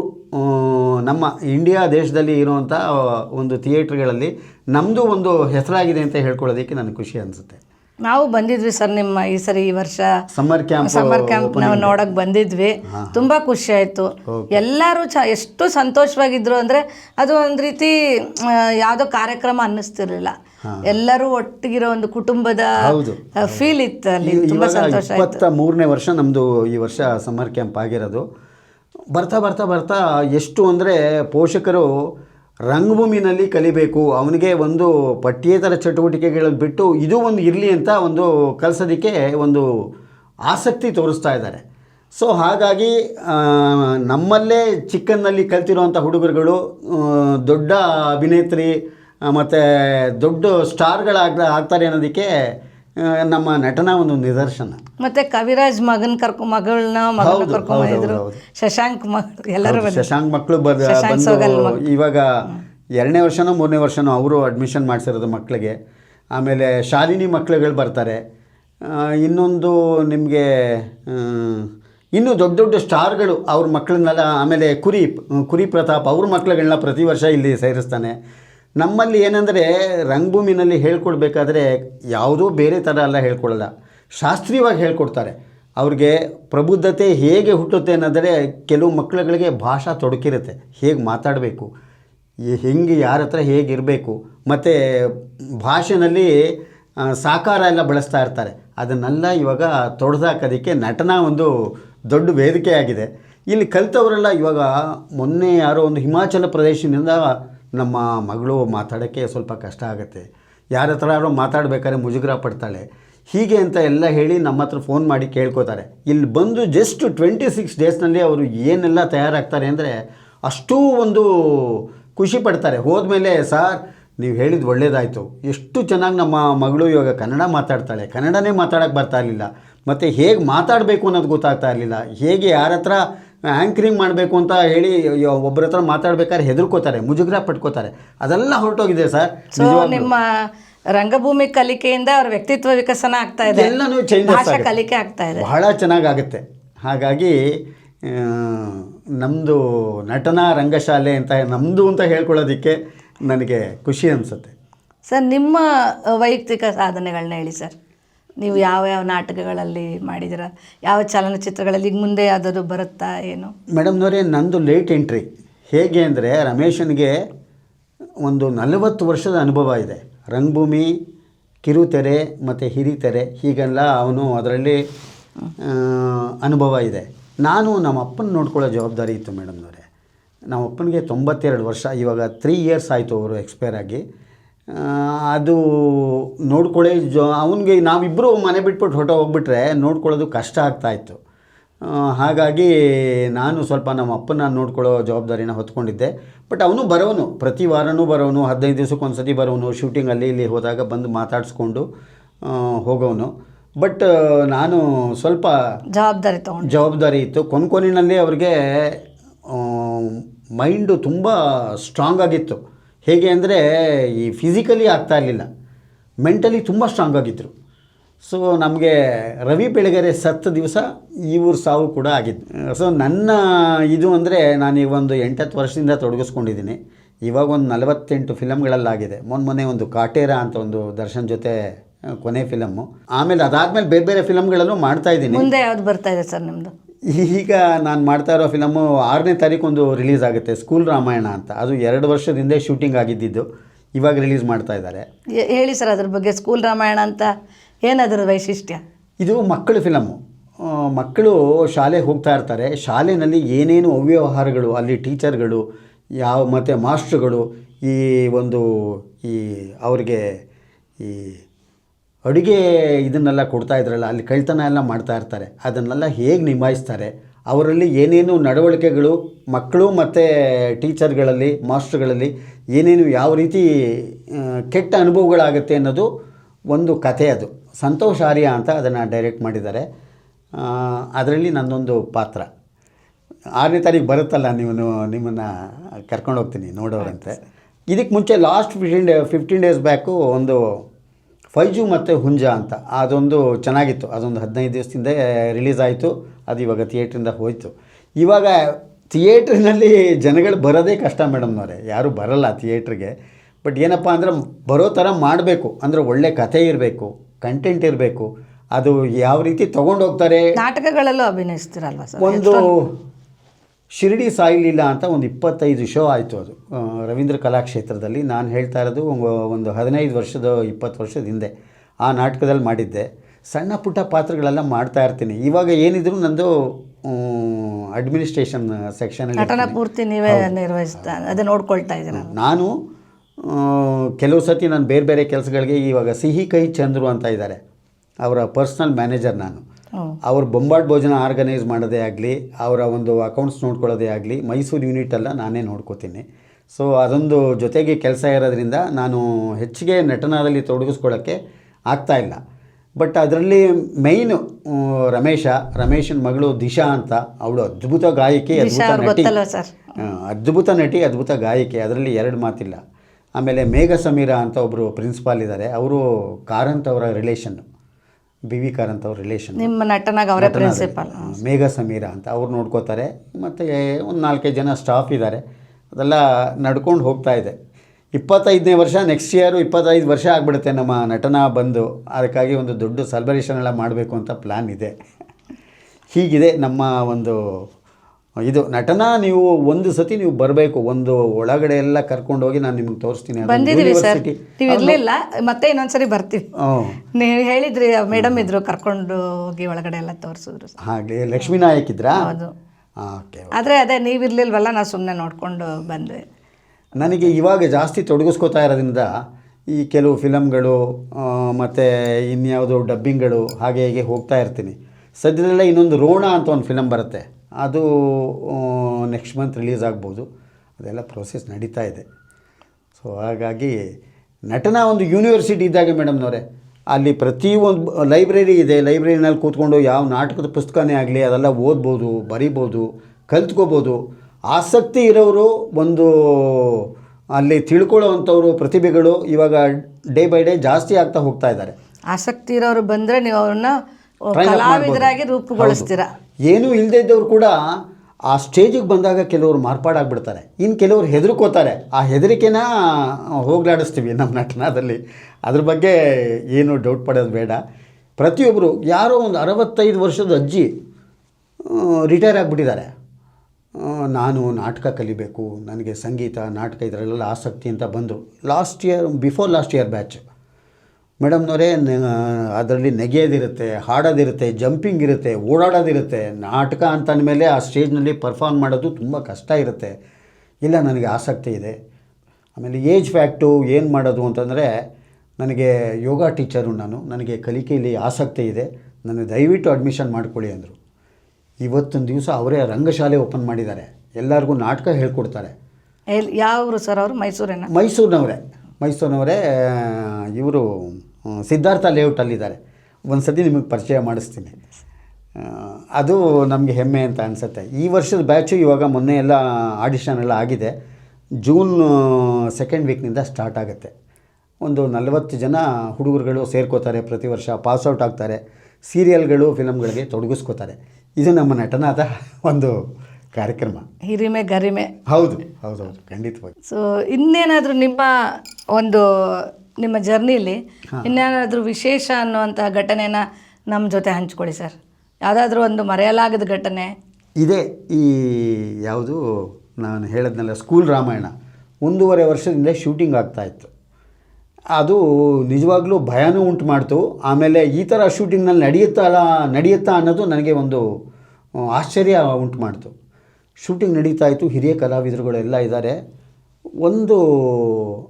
ನಮ್ಮ ಇಂಡಿಯಾ ದೇಶದಲ್ಲಿ ಇರುವಂಥ ಒಂದು ಥಿಯೇಟ್ರ್ಗಳಲ್ಲಿ ನಮ್ಮದು ಒಂದು ಹೆಸರಾಗಿದೆ ಅಂತ ಹೇಳ್ಕೊಳ್ಳೋದಕ್ಕೆ ನನಗೆ ಖುಷಿ ಅನಿಸುತ್ತೆ. ನಾವು ಬಂದಿದ್ವಿ ಸರ್ ನಿಮ್ಮ ಈ ಸರಿ ಈ ವರ್ಷ ಸಮ್ಮರ್ ಕ್ಯಾಂಪ್ ಸಮ್ಮರ್ ಕ್ಯಾಂಪ್ ನಾವು ನೋಡಕ್ ಬಂದಿದ್ವಿ. ತುಂಬಾ ಖುಷಿ ಆಯ್ತು. ಎಲ್ಲರೂ ಚ ಎಷ್ಟು ಸಂತೋಷವಾಗಿದ್ರು ಅಂದ್ರೆ ಅದು ಒಂದು ರೀತಿ ಯಾವುದೋ ಯಾವ್ದೋ ಕಾರ್ಯಕ್ರಮ ಅನ್ನಿಸ್ತಿರ್ಲಿಲ್ಲ. ಎಲ್ಲರೂ ಒಟ್ಟಿಗಿರೋ ಒಂದು ಕುಟುಂಬದ ಹೌದು. ಫೀಲ್ ಇತ್ತು ಅಲ್ಲಿ. ತುಂಬಾ ಸಂತೋಷ ಆಯ್ತು. ಇಪ್ಪತ್ತ ಮೂರನೇ ವರ್ಷ ನಮ್ಮದು ಈ ವರ್ಷ ಸಮ್ಮರ್ ಕ್ಯಾಂಪ್ ಆಗಿರೋದು. ಬರ್ತಾ ಬರ್ತಾ ಬರ್ತಾ ಎಷ್ಟು ಅಂದರೆ ಪೋಷಕರು ರಂಗಭೂಮಿನಲ್ಲಿ ಕಲಿಬೇಕು ಅವನಿಗೆ ಒಂದು ಪಠ್ಯೇತರ ಚಟುವಟಿಕೆಗಳನ್ನು ಬಿಟ್ಟು ಇದು ಒಂದು ಇರಲಿ ಅಂತ ಒಂದು ಕಲಿಸೋದಕ್ಕೆ ಒಂದು ಆಸಕ್ತಿ ತೋರಿಸ್ತಾ ಇದ್ದಾರೆ. ಸೊ ಹಾಗಾಗಿ ನಮ್ಮಲ್ಲೇ ಚಿಕ್ಕನ್ನಲ್ಲಿ ಕಲ್ತಿರುವಂಥ ಹುಡುಗರುಗಳು ದೊಡ್ಡ ಅಭಿನೇತ್ರಿ ಮತ್ತು ದೊಡ್ಡ ಸ್ಟಾರ್ಗಳಾಗ ಆಗ್ತಾರೆ ಅನ್ನೋದಕ್ಕೆ ನಮ್ಮ ನಟನ ಒಂದು ನಿದರ್ಶನ. ಮತ್ತೆ ಕವಿರಾಜ್ ಮಗನ್ ಕರ್ಕೊ ಮಗಳನ್ನ ಮಗಳನ್ನ ಹೌದು, ಕರ್ಕೊಂಡ್ ಹೌದು, ಬಂದಿದ್ರು ಹೌದು. ಶಶಾಂಕ್ ಎಲ್ಲರೂ ಶಶಾಂಕ್ ಮಕ್ಕಳು ಬಂದು ಇವಾಗ ಎರಡನೇ ವರ್ಷನೋ ಮೂರನೇ ವರ್ಷನೋ ಅವರು ಅಡ್ಮಿಷನ್ ಮಾಡಿಸಿರೋದು ಮಕ್ಕಳಿಗೆ ಆಮೇಲೆ ಶಾಲಿನಿ ಮಕ್ಕಳುಗಳು ಬರ್ತಾರೆ. ಇನ್ನೊಂದು ನಿಮಗೆ ಇನ್ನೂ ದೊಡ್ಡ ದೊಡ್ಡ ಸ್ಟಾರ್ಗಳು ಅವ್ರ ಮಕ್ಕಳನ್ನೆಲ್ಲ ಆಮೇಲೆ ಕುರಿ ಕುರಿ ಪ್ರತಾಪ್ ಅವ್ರ ಮಕ್ಕಳುಗಳನ್ನ ಪ್ರತಿ ವರ್ಷ ಇಲ್ಲಿ ಸೇರಿಸ್ತಾನೆ. ನಮ್ಮಲ್ಲಿ ಏನಂದರೆ ರಂಗಭೂಮಿನಲ್ಲಿ ಹೇಳ್ಕೊಡ್ಬೇಕಾದ್ರೆ ಯಾವುದೋ ಬೇರೆ ಥರ ಎಲ್ಲ ಹೇಳ್ಕೊಡಲ್ಲ ಶಾಸ್ತ್ರೀಯವಾಗಿ ಹೇಳ್ಕೊಡ್ತಾರೆ. ಅವ್ರಿಗೆ ಪ್ರಬುದ್ಧತೆ ಹೇಗೆ ಹುಟ್ಟುತ್ತೆ ಅನ್ನೋದರೆ ಕೆಲವು ಮಕ್ಕಳುಗಳಿಗೆ ಭಾಷಾ ತೊಡಕಿರುತ್ತೆ. ಹೇಗೆ ಮಾತಾಡಬೇಕು ಹೆಂಗೆ ಯಾರ ಹತ್ರ ಹೇಗಿರಬೇಕು ಮತ್ತು ಭಾಷೆನಲ್ಲಿ ಸಾಕಾರ ಎಲ್ಲ ಬಳಸ್ತಾ ಇರ್ತಾರೆ. ಅದನ್ನೆಲ್ಲ ಇವಾಗ ತೊಡೆದಾಕೋದಕ್ಕೆ ನಟನ ಒಂದು ದೊಡ್ಡ ವೇದಿಕೆ ಆಗಿದೆ. ಇಲ್ಲಿ ಕಲಿತವರೆಲ್ಲ ಇವಾಗ ಮೊನ್ನೆ ಯಾರೋ ಒಂದು ಹಿಮಾಚಲ ಪ್ರದೇಶದಿಂದ ನಮ್ಮ ಮಗಳು ಮಾತಾಡೋಕ್ಕೆ ಸ್ವಲ್ಪ ಕಷ್ಟ ಆಗುತ್ತೆ. ಯಾರ ಹತ್ರ ಯಾರೋ ಮಾತಾಡಬೇಕಾದ್ರೆ ಮುಜುಗರ ಪಡ್ತಾಳೆ. ಹೀಗೆ ಅಂತ ಎಲ್ಲ ಹೇಳಿ ನಮ್ಮ ಹತ್ರ ಫೋನ್ ಮಾಡಿ ಕೇಳ್ಕೊತಾರೆ. ಇಲ್ಲಿ ಬಂದು ಜಸ್ಟ್ ಟ್ವೆಂಟಿ ಸಿಕ್ಸ್ ಡೇಸ್ನಲ್ಲಿ ಅವರು ಏನೆಲ್ಲ ತಯಾರಾಗ್ತಾರೆ ಅಂದರೆ ಅಷ್ಟೂ ಒಂದು ಖುಷಿ ಪಡ್ತಾರೆ. ಹೋದ್ಮೇಲೆ, ಸಾರ್, ನೀವು ಹೇಳಿದ್ದು ಒಳ್ಳೇದಾಯಿತು. ಎಷ್ಟು ಚೆನ್ನಾಗಿ ನಮ್ಮ ಮಗಳು ಇವಾಗ ಕನ್ನಡ ಮಾತಾಡ್ತಾಳೆ. ಕನ್ನಡನೇ ಮಾತಾಡೋಕ್ಕೆ ಬರ್ತಾ ಇರಲಿಲ್ಲ. ಮತ್ತು ಹೇಗೆ ಮಾತಾಡಬೇಕು ಅನ್ನೋದು ಗೊತ್ತಾಗ್ತಾ ಇರಲಿಲ್ಲ. ಹೇಗೆ ಯಾರ ಹತ್ರ ಆ್ಯಂಕರಿಂಗ್ ಮಾಡಬೇಕು ಅಂತ ಹೇಳಿ ಒಬ್ಬರ ಹತ್ರ ಮಾತಾಡ್ಬೇಕಾದ್ರೆ ಹೆದರ್ಕೋತಾರೆ ಮುಜುಗರ ಪಟ್ಕೋತಾರೆ. ಅದೆಲ್ಲ ಹೊರಟೋಗಿದೆ ಸರ್. ಸೊ ನಿಮ್ಮ ರಂಗಭೂಮಿ ಕಲಿಕೆಯಿಂದ ಅವ್ರ ವ್ಯಕ್ತಿತ್ವ ವಿಕಸನ ಆಗ್ತಾ ಇದೆ. ಎಲ್ಲನೂ ಕಲಿಕೆ ಆಗ್ತಾ ಇದೆ. ಬಹಳ ಚೆನ್ನಾಗಾಗುತ್ತೆ. ಹಾಗಾಗಿ ನಮ್ಮದು ನಟನಾ ರಂಗಶಾಲೆ ಅಂತ ನಮ್ಮದು ಅಂತ ಹೇಳ್ಕೊಳ್ಳೋದಕ್ಕೆ ನನಗೆ ಖುಷಿ ಅನಿಸುತ್ತೆ. ಸರ್ ನಿಮ್ಮ ವೈಯಕ್ತಿಕ ಸಾಧನೆಗಳನ್ನ ಹೇಳಿ ಸರ್. ನೀವು ಯಾವ ಯಾವ ನಾಟಕಗಳಲ್ಲಿ ಮಾಡಿದಿರ ಯಾವ ಚಲನಚಿತ್ರಗಳಲ್ಲಿ ಈಗ ಮುಂದೆ ಯಾವ್ದಾದ್ರು ಬರುತ್ತಾ ಏನು? ಮೇಡಮ್ನವರೇ ನಂದು ಲೇಟ್ ಎಂಟ್ರಿ. ಹೇಗೆ ಅಂದರೆ ರಮೇಶನಿಗೆ ಒಂದು ನಲವತ್ತು ವರ್ಷದ ಅನುಭವ ಇದೆ. ರಂಗಭೂಮಿ, ಕಿರುತೆರೆ ಮತ್ತು ಹಿರಿತೆರೆ, ಹೀಗೆಲ್ಲ ಅವನು ಅದರಲ್ಲಿ ಅನುಭವ ಇದೆ. ನಾನು ನಮ್ಮ ಅಪ್ಪನ ನೋಡ್ಕೊಳ್ಳೋ ಜವಾಬ್ದಾರಿ ಇತ್ತು ಮೇಡಮ್ನವರೇ ನಮ್ಮ ಅಪ್ಪನಿಗೆ ತೊಂಬತ್ತೆರಡು ವರ್ಷ, ಇವಾಗ ತ್ರೀ ಇಯರ್ಸ್ ಆಯಿತು ಅವರು ಎಕ್ಸ್ಪೈರ್ ಆಗಿ. ಅದು ನೋಡ್ಕೊಳ್ಳೆ ಜೊ ಅವನಿಗೆ ನಾವಿಬ್ಬರು ಮನೆ ಬಿಟ್ಬಿಟ್ಟು ಹೊರಟ ಹೋಗ್ಬಿಟ್ರೆ ನೋಡ್ಕೊಳ್ಳೋದು ಕಷ್ಟ ಆಗ್ತಾಯಿತ್ತು ಹಾಗಾಗಿ ನಾನು ಸ್ವಲ್ಪ ನಮ್ಮ ಅಪ್ಪನ ನೋಡ್ಕೊಳ್ಳೋ ಜವಾಬ್ದಾರಿನ ಹೊತ್ಕೊಂಡಿದ್ದೆ. ಬಟ್ ಅವನು ಬರೋನು ಪ್ರತಿ ವಾರನೂ ಬರೋನು ಹದಿನೈದು ದಿವ್ಸಕ್ಕೆ ಒಂದು ಸತಿ ಬರೋನು ಶೂಟಿಂಗ್ ಅಲ್ಲಿ ಇಲ್ಲಿ ಹೋದಾಗ ಬಂದು ಮಾತಾಡಿಸ್ಕೊಂಡು ಹೋಗೋನು. ಬಟ್ ನಾನು ಸ್ವಲ್ಪ ಜವಾಬ್ದಾರಿ ತಗೊಂಡು. ಜವಾಬ್ದಾರಿ ಇತ್ತು. ಕೊನ್ಕೊನಿನಲ್ಲಿ ಅವ್ರಿಗೆ ಮೈಂಡು ತುಂಬ ಸ್ಟ್ರಾಂಗ್ ಆಗಿತ್ತು. ಹೇಗೆ ಅಂದರೆ ಈ ಫಿಸಿಕಲಿ ಆಗ್ತಾ ಇರಲಿಲ್ಲ. ಮೆಂಟಲಿ ತುಂಬ ಸ್ಟ್ರಾಂಗ್ ಆಗಿದ್ದರು ಸೊ ನಮಗೆ ರವಿ ಬೆಳಗೆರೆ ಸತ್ತ ದಿವಸ ಇವ್ರ ಸಾವು ಕೂಡ ಆಗಿದ್ದು ಸೊ ನನ್ನ ಇದು ಅಂದರೆ ನಾನು ಈಗ ಒಂದು ಎಂಟತ್ತು ವರ್ಷದಿಂದ ತೊಡಗಿಸ್ಕೊಂಡಿದ್ದೀನಿ. ಇವಾಗ ಒಂದು ನಲವತ್ತೆಂಟು ಫಿಲಮ್ಗಳಲ್ಲಾಗಿದೆ ಮೊನ್ನೆ ಮೊನ್ನೆ ಒಂದು ಕಾಟೇರ ಅಂತ ಒಂದು ದರ್ಶನ್ ಜೊತೆ, ಕೊನೆ ಫಿಲಮ್ಮು. ಆಮೇಲೆ ಅದಾದಮೇಲೆ ಬೇರೆ ಬೇರೆ ಫಿಲಮ್ಗಳಲ್ಲೂ ಮಾಡ್ತಾ ಇದ್ದೀನಿ. ಮುಂದೆ ಯಾವ್ದು ಬರ್ತಾ ಇದೆ ಸರ್ ನಿಮ್ಮದು ಈಗ ನಾನು ಮಾಡ್ತಾ ಇರೋ ಫಿಲಮು ಆರನೇ ತಾರೀಕು ಒಂದು ರಿಲೀಸ್ ಆಗುತ್ತೆ ಸ್ಕೂಲ್ ರಾಮಾಯಣ ಅಂತ. ಅದು ಎರಡು ವರ್ಷದಿಂದ ಶೂಟಿಂಗ್ ಆಗಿದ್ದಿದ್ದು. ಇವಾಗ ರಿಲೀಸ್ ಮಾಡ್ತಾ ಇದ್ದಾರೆ. ಹೇಳಿ ಸರ್ ಅದ್ರ ಬಗ್ಗೆ ಸ್ಕೂಲ್ ರಾಮಾಯಣ ಅಂತ ಏನದರ ವೈಶಿಷ್ಟ್ಯ? ಇದು ಮಕ್ಕಳ ಫಿಲಮು ಮಕ್ಕಳು ಶಾಲೆಗೆ ಹೋಗ್ತಾ ಇರ್ತಾರೆ. ಶಾಲೆಯಲ್ಲಿ ಏನೇನು ಅವ್ಯವಹಾರಗಳು ಅಲ್ಲಿ ಟೀಚರ್ಗಳು ಯಾವ ಮತ್ತು ಮಾಸ್ಟ್ರುಗಳು ಈ ಒಂದು ಈ ಅವ್ರಿಗೆ ಈ ಅಡುಗೆ ಇದನ್ನೆಲ್ಲ ಕೊಡ್ತಾ ಇದ್ರಲ್ಲ ಅಲ್ಲಿ ಕಳ್ತನ ಎಲ್ಲ ಮಾಡ್ತಾ ಇರ್ತಾರೆ. ಅದನ್ನೆಲ್ಲ ಹೇಗೆ ನಿಭಾಯಿಸ್ತಾರೆ? ಅವರಲ್ಲಿ ಏನೇನು ನಡವಳಿಕೆಗಳು ಮಕ್ಕಳು ಮತ್ತು ಟೀಚರ್ಗಳಲ್ಲಿ ಮಾಸ್ಟ್ರುಗಳಲ್ಲಿ ಏನೇನು ಯಾವ ರೀತಿ ಕೆಟ್ಟ ಅನುಭವಗಳಾಗುತ್ತೆ ಅನ್ನೋದು ಒಂದು ಕಥೆ ಅದು. ಸಂತೋಷ್ ಆರ್ಯ ಅಂತ ಅದನ್ನು ಡೈರೆಕ್ಟ್ ಮಾಡಿದ್ದಾರೆ. ಅದರಲ್ಲಿ ನನ್ನೊಂದು ಪಾತ್ರ. ಆರನೇ ತಾರೀಕು ಬರುತ್ತಲ್ಲ ನೀವು ನಿಮ್ಮನ್ನು ಕರ್ಕೊಂಡು ಹೋಗ್ತೀನಿ ನೋಡೋರಂತೆ ಇದಕ್ಕೆ ಮುಂಚೆ last fifteen day fifteen days back ಒಂದು ಫೈಜು ಮತ್ತು ಹುಂಜ ಅಂತ. ಅದೊಂದು ಚೆನ್ನಾಗಿತ್ತು. ಅದೊಂದು ಹದಿನೈದು ದಿವಸದಿಂದ ರಿಲೀಸ್ ಆಯಿತು. ಅದು ಇವಾಗ ಥಿಯೇಟ್ರಿಂದ ಹೋಯಿತು. ಇವಾಗ ಥಿಯೇಟ್ರಿನಲ್ಲಿ ಜನಗಳು ಬರೋದೇ ಕಷ್ಟ ಮೇಡಮ್ನವರೇ ಯಾರೂ ಬರಲ್ಲ ಥಿಯೇಟ್ರಿಗೆ ಬಟ್ ಏನಪ್ಪ ಅಂದರೆ ಬರೋ ಥರ ಮಾಡಬೇಕು. ಅಂದರೆ ಒಳ್ಳೆ ಕಥೆ ಇರಬೇಕು ಕಂಟೆಂಟ್ ಇರಬೇಕು. ಅದು ಯಾವ ರೀತಿ ತೊಗೊಂಡೋಗ್ತಾರೆ? ನಾಟಕಗಳಲ್ಲೂ ಅಭಿನಯಿಸ್ತಿರಲ್ವ ಒಂದು ಶಿರಡಿ ಸಾಯಿಲಿಲ್ಲ ಅಂತ ಒಂದು ಇಪ್ಪತ್ತೈದು ಶೋ ಆಯಿತು ಅದು. ರವೀಂದ್ರ ಕಲಾಕ್ಷೇತ್ರದಲ್ಲಿ. ನಾನು ಹೇಳ್ತಾ ಇರೋದು ಒಂದು- ಒಂದು ಹದಿನೈದು ವರ್ಷದ ಇಪ್ಪತ್ತು ವರ್ಷದ ಹಿಂದೆ ಆ ನಾಟಕದಲ್ಲಿ ಮಾಡಿದ್ದೆ. ಸಣ್ಣ ಪುಟ್ಟ ಪಾತ್ರಗಳೆಲ್ಲ ಮಾಡ್ತಾ ಇರ್ತೀನಿ. ಇವಾಗ ಏನಿದ್ರು ನಂದು ಅಡ್ಮಿನಿಸ್ಟ್ರೇಷನ್ ಸೆಕ್ಷನ್ ಪೂರ್ತಿ ನೀವೇ ನಿರ್ವಹಿಸ್ತಾ ಅದೇ ನೋಡ್ಕೊಳ್ತಾ ಇದ್ದೀನಿ ನಾನು ಕೆಲವು ಸತಿ ನಾನು ಬೇರೆ ಬೇರೆ ಕೆಲಸಗಳಿಗೆ ಇವಾಗ ಸಿಹಿ ಕೈ ಚಂದ್ರು ಅಂತ ಇದ್ದಾರೆ. ಅವರ ಪರ್ಸ್ನಲ್ ಮ್ಯಾನೇಜರ್ ನಾನು. ಅವ್ರ ಬೊಂಬಾಟ್ ಭೋಜನ ಆರ್ಗನೈಸ್ ಮಾಡೋದೇ ಆಗಲಿ ಅವರ ಒಂದು ಅಕೌಂಟ್ಸ್ ನೋಡ್ಕೊಳ್ಳೋದೇ ಆಗಲಿ ಮೈಸೂರು ಯೂನಿಟ್ ಎಲ್ಲ ನಾನೇ ನೋಡ್ಕೋತೀನಿ. ಸೊ ಅದೊಂದು ಜೊತೆಗೆ ಕೆಲಸ ಇರೋದ್ರಿಂದ ನಾನು ಹೆಚ್ಚಿಗೆ ನಟನಾದಲ್ಲಿ ತೊಡಗಿಸ್ಕೊಳ್ಳೋಕ್ಕೆ ಆಗ್ತಾ ಇಲ್ಲ. ಬಟ್ ಅದರಲ್ಲಿ ಮೈನ್ ರಮೇಶ ರಮೇಶನ ಮಗಳು ದಿಶಾ ಅಂತ ಅವಳು ಅದ್ಭುತ ಗಾಯಕಿ ಅದ್ಭುತ ನಟಿ. ಅದ್ಭುತ ನಟಿ ಅದ್ಭುತ ಗಾಯಕಿ ಅದರಲ್ಲಿ ಎರಡು ಮಾತಿಲ್ಲ. ಆಮೇಲೆ ಮೇಘ ಸಮೀರ ಅಂತ ಒಬ್ಬರು ಪ್ರಿನ್ಸಿಪಾಲ್ ಇದ್ದಾರೆ ಅವರು ಕಾರಂತ್ ಅವರ ರಿಲೇಷನ್ನು ಬಿ ವಿ ಕಾರಂತ್ ಅವ್ರ ರಿಲೇಷನ್ ನಿಮ್ಮ ನಟನಾಗ ಅವರೇ ಪ್ರಿನ್ಸಿಪಲ್ ಮೇಘ ಸಮೀರ ಅಂತ ಅವ್ರು ನೋಡ್ಕೋತಾರೆ. ಮತ್ತು ಒಂದು ನಾಲ್ಕೈದು ಜನ ಸ್ಟಾಫ್ ಇದ್ದಾರೆ ಅದೆಲ್ಲ ನಡ್ಕೊಂಡು ಹೋಗ್ತಾ ಇದೆ. ಇಪ್ಪತ್ತೈದನೇ ವರ್ಷ ನೆಕ್ಸ್ಟ್ ಇಯರು ಇಪ್ಪತ್ತೈದು ವರ್ಷ ಆಗ್ಬಿಡುತ್ತೆ ನಮ್ಮ ನಟನ ಬಂದು. ಅದಕ್ಕಾಗಿ ಒಂದು ದೊಡ್ಡ ಸೆಲೆಬ್ರೇಷನ್ ಎಲ್ಲ ಮಾಡಬೇಕು ಅಂತ ಪ್ಲ್ಯಾನ್ ಇದೆ. ಹೀಗಿದೆ ನಮ್ಮ ಒಂದು ಇದು ನಟನ ನೀವು ಒಂದು ಸತಿ ನೀವು ಬರಬೇಕು ಒಂದು ಒಳಗಡೆ ಎಲ್ಲ ಕರ್ಕೊಂಡು ಹೋಗಿ ನಾನು ನಿಮ್ಗೆ ತೋರಿಸ್ತೀನಿ. ಬಂದಿದ್ದೀವಿ ಸರ್. ನೀವು ಇರಲಿಲ್ಲ ಮತ್ತೆ ಇನ್ನೊಂದ್ಸರಿ ಬರ್ತೀವಿ. ನೀವು ಹೇಳಿದ್ರಿ ಮೇಡಮ್ ಇದ್ರು ಕರ್ಕೊಂಡು ಹೋಗಿ ಒಳಗಡೆ ಎಲ್ಲ ತೋರಿಸಿದ್ರು ಹಾಗೆ ಲಕ್ಷ್ಮೀ ನಾಯಕ್ ಇದ್ರಾ? ಆದರೆ ಅದೇ ನೀವು ಇರ್ಲಿಲ್ವಲ್ಲ ನಾನು ಸುಮ್ಮನೆ ನೋಡ್ಕೊಂಡು ಬಂದೆ ನನಗೆ ಇವಾಗ ಜಾಸ್ತಿ ತೊಡಗಿಸ್ಕೋತಾ ಇರೋದ್ರಿಂದ ಈ ಕೆಲವು ಫಿಲಮ್ಗಳು ಮತ್ತು ಇನ್ಯಾವುದೋ ಡಬ್ಬಿಂಗ್ಗಳು ಹಾಗೆ ಹೀಗೆ ಹೋಗ್ತಾ ಇರ್ತೀನಿ. ಸದ್ಯದಲ್ಲೇ ಇನ್ನೊಂದು ರೋಣ ಅಂತ ಒಂದು ಫಿಲಮ್ ಬರುತ್ತೆ. ಅದು ನೆಕ್ಸ್ಟ್ ಮಂತ್ ರಿಲೀಸ್ ಆಗ್ಬೋದು. ಅದೆಲ್ಲ ಪ್ರೋಸೆಸ್ ನಡೀತಾ ಇದೆ. ಸೊ ಹಾಗಾಗಿ ನಟನ ಒಂದು ಯೂನಿವರ್ಸಿಟಿ ಇದ್ದಾಗ ಮೇಡಮ್ನವರೇ ಅಲ್ಲಿ ಪ್ರತಿಯೊಂದು ಲೈಬ್ರರಿ ಇದೆ. ಲೈಬ್ರರಿನಲ್ಲಿ ಕೂತ್ಕೊಂಡು ಯಾವ ನಾಟಕದ ಪುಸ್ತಕನೇ ಆಗಲಿ, ಅದೆಲ್ಲ ಓದ್ಬೋದು, ಬರಿಬೋದು, ಕಲ್ತ್ಕೋಬೋದು. ಆಸಕ್ತಿ ಇರೋರು ಒಂದು, ಅಲ್ಲಿ ತಿಳ್ಕೊಳ್ಳೋವಂಥವ್ರು, ಪ್ರತಿಭೆಗಳು ಇವಾಗ ಡೇ ಬೈ ಡೇ ಜಾಸ್ತಿ ಆಗ್ತಾ ಹೋಗ್ತಾ ಇದ್ದಾರೆ. ಆಸಕ್ತಿ ಇರೋರು ಬಂದರೆ ನೀವು ಅವ್ರನ್ನ ಕಲಾವಿದರಾಗಿ. ರೂಪುಗೊಳಿಸ್ತೀರಾ? ಏನೂ ಇಲ್ಲದೆ ಇದ್ದವ್ರು ಕೂಡ ಆ ಸ್ಟೇಜಿಗೆ ಬಂದಾಗ ಕೆಲವರು ಮಾರ್ಪಾಡಾಗ್ಬಿಡ್ತಾರೆ. ಇನ್ನು ಕೆಲವರು ಹೆದರ್ಕೋತಾರೆ. ಆ ಹೆದರಿಕೆನ ಹೋಗ್ಲಾಡಿಸ್ತೀವಿ ನಮ್ಮ ನಟನದಲ್ಲಿ. ಅದ್ರ ಬಗ್ಗೆ ಏನು ಡೌಟ್ ಪಡೋದು ಬೇಡ. ಪ್ರತಿಯೊಬ್ಬರು ಯಾರೋ ಒಂದು ಅರವತ್ತೈದು ವರ್ಷದ ಅಜ್ಜಿ ರಿಟೈರ್ ಆಗಿಬಿಟ್ಟಿದ್ದಾರೆ. ನಾನು ನಾಟಕ ಕಲಿಬೇಕು ನನಗೆ ಸಂಗೀತ ನಾಟಕ ಇದರಲ್ಲೆಲ್ಲ ಆಸಕ್ತಿ ಅಂತ ಬಂದರು. Last year before last year batch ಮೇಡಮ್ನವರೇ ಅದರಲ್ಲಿ ನೆಗೆಯೋದಿರುತ್ತೆ ಹಾಡೋದಿರುತ್ತೆ ಜಂಪಿಂಗ್ ಇರುತ್ತೆ ಓಡಾಡೋದಿರುತ್ತೆ. ನಾಟಕ ಅಂತ ಅಂದಮೇಲೆ ಆ ಸ್ಟೇಜ್ನಲ್ಲಿ ಪರ್ಫಾರ್ಮ್ ಮಾಡೋದು ತುಂಬ ಕಷ್ಟ ಇರುತ್ತೆ. ಇಲ್ಲ ನನಗೆ ಆಸಕ್ತಿ ಇದೆ. ಆಮೇಲೆ ಏಜ್ ಫ್ಯಾಕ್ಟು ಏನು ಮಾಡೋದು ಅಂತಂದರೆ ನನಗೆ ಯೋಗ ಟೀಚರು ನಾನು. ನನಗೆ ಕಲಿಕೆಯಲ್ಲಿ ಆಸಕ್ತಿ ಇದೆ. ನನಗೆ ದಯವಿಟ್ಟು ಅಡ್ಮಿಷನ್ ಮಾಡಿಕೊಳ್ಳಿ ಅಂದರು. ಇವತ್ತೊಂದು ದಿವಸ ಅವರೇ ರಂಗಶಾಲೆ ಓಪನ್ ಮಾಡಿದ್ದಾರೆ. ಎಲ್ಲರಿಗೂ ನಾಟಕ ಹೇಳ್ಕೊಡ್ತಾರೆ. ಎಲ್ಲಿ ಯಾವ ಸರ್ ಅವರು? ಮೈಸೂರಿನ ಮೈಸೂರಿನವರೇ. ಮೈಸೂರಿನವರೇ ಇವರು ಸಿದ್ಧಾರ್ಥ ಲೇಔಟಲ್ಲಿದ್ದಾರೆ ಒಂದು ಸತಿ ನಿಮಗೆ ಪರಿಚಯ ಮಾಡಿಸ್ತೀನಿ. ಅದು ನಮಗೆ ಹೆಮ್ಮೆ ಅಂತ ಅನಿಸುತ್ತೆ. ಈ ವರ್ಷದ ಬ್ಯಾಚು ಇವಾಗ ಮೊನ್ನೆ ಎಲ್ಲ ಆಡಿಷನ್ ಎಲ್ಲ ಆಗಿದೆ. ಜೂನ್ ಸೆಕೆಂಡ್ ವೀಕ್ನಿಂದ ಸ್ಟಾರ್ಟ್ ಆಗುತ್ತೆ. ಒಂದು ನಲವತ್ತು ಜನ ಹುಡುಗರುಗಳು ಸೇರ್ಕೋತಾರೆ ಪ್ರತಿ ವರ್ಷ ಪಾಸ್ಔಟ್ ಆಗ್ತಾರೆ. ಸೀರಿಯಲ್ಗಳು ಫಿಲಮ್ಗಳಿಗೆ ತೊಡಗಿಸ್ಕೋತಾರೆ. ಇದು ನಮ್ಮ ನಟನಾದ ಒಂದು ಕಾರ್ಯಕ್ರಮ. ಹಿರಿಮೆ ಗರಿಮೆ. ಹೌದು ಹೌದು ಹೌದು ಖಂಡಿತವಾಗಿ. ಸೊ ಇನ್ನೇನಾದರೂ ನಿಮ್ಮ ಒಂದು ನಿಮ್ಮ ಜರ್ನಿಲಿ ಇನ್ಯಾರಾದರೂ ವಿಶೇಷ ಅನ್ನುವಂತಹ ಘಟನೆನ ನಮ್ಮ ಜೊತೆ ಹಂಚ್ಕೊಳ್ಳಿ ಸರ್. ಯಾವುದಾದ್ರೂ ಒಂದು ಮರೆಯಲಾಗದ ಘಟನೆ? ಇದೇ ಈ ಯಾವುದು ನಾನು ಹೇಳದ್ನಲ್ಲ ಸ್ಕೂಲ್ ರಾಮಾಯಣ. ಒಂದೂವರೆ ವರ್ಷದಿಂದ ಶೂಟಿಂಗ್ ಆಗ್ತಾ ಇತ್ತು. ಅದು ನಿಜವಾಗ್ಲೂ ಭಯನೂ ಉಂಟು ಮಾಡ್ತು. ಆಮೇಲೆ ಈ ಥರ ಶೂಟಿಂಗ್ನಲ್ಲಿ ನಡೆಯುತ್ತಲ್ಲ ನಡೆಯುತ್ತಾ ಅನ್ನೋದು ನನಗೆ ಒಂದು ಆಶ್ಚರ್ಯ ಉಂಟು ಮಾಡ್ತು. ಶೂಟಿಂಗ್ ನಡೀತಾ ಇತ್ತು ಹಿರಿಯ ಕಲಾವಿದರುಗಳೆಲ್ಲ ಇದ್ದಾರೆ. ಒಂದು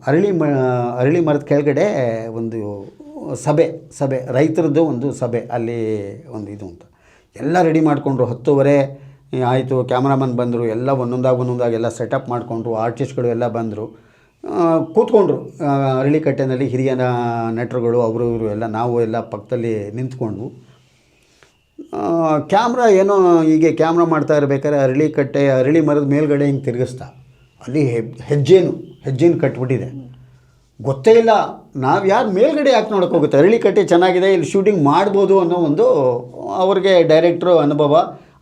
ಅರಳಿ ಮ, ಅರಳಿ ಮರದ ಕೆಳಗಡೆ ಒಂದು ಸಭೆ ಸಭೆ, ರೈತರದ್ದು ಒಂದು ಸಭೆ, ಅಲ್ಲಿ ಒಂದು ಇದು ಅಂತ ಎಲ್ಲ ರೆಡಿ ಮಾಡಿಕೊಂಡ್ರು, ಹತ್ತುವರೆ ಆಯಿತು ಕ್ಯಾಮ್ರಾಮನ್ ಬಂದರು, ಎಲ್ಲ ಒಂದೊಂದಾಗಿ ಒಂದೊಂದಾಗಿ ಎಲ್ಲ ಸೆಟಪ್ ಮಾಡಿಕೊಂಡ್ರು ಆರ್ಟಿಸ್ಟ್ಗಳು ಎಲ್ಲ ಬಂದರು. ಕೂತ್ಕೊಂಡ್ರು ಅರಳಿ ಕಟ್ಟೆನಲ್ಲಿ ಹಿರಿಯ ನಟರುಗಳು, ಅವರು ಇವರು ಎಲ್ಲ, ನಾವು ಎಲ್ಲ ಪಕ್ಕದಲ್ಲಿ ನಿಂತ್ಕೊಂಡ್ವು. ಕ್ಯಾಮ್ರಾ ಏನೋ ಹೀಗೆ ಕ್ಯಾಮ್ರಾ ಮಾಡ್ತಾ ಇರ್ಬೇಕಾದ್ರೆ ಅರಳಿ ಕಟ್ಟೆ ಅರಳಿ ಮರದ ಮೇಲ್ಗಡೆ ಹಿಂಗೆ ತಿರುಗಿಸ್ತಾ. ಅಲ್ಲಿ ಹೆಜ್ಜೇನು ಹೆಜ್ಜೇನು ಕಟ್ಬಿಟ್ಟಿದೆ. ಗೊತ್ತೇ ಇಲ್ಲ, ನಾವು ಯಾರು ಮೇಲ್ಗಡೆ ಯಾಕೆ ನೋಡೋಕೆ ಹೋಗುತ್ತೆ? ಅರಳಿಕಟ್ಟೆ ಚೆನ್ನಾಗಿದೆ, ಇಲ್ಲಿ ಶೂಟಿಂಗ್ ಮಾಡ್ಬೋದು ಅನ್ನೋ ಒಂದು ಅವ್ರಿಗೆ ಡೈರೆಕ್ಟ್ರು ಅನುಭವ.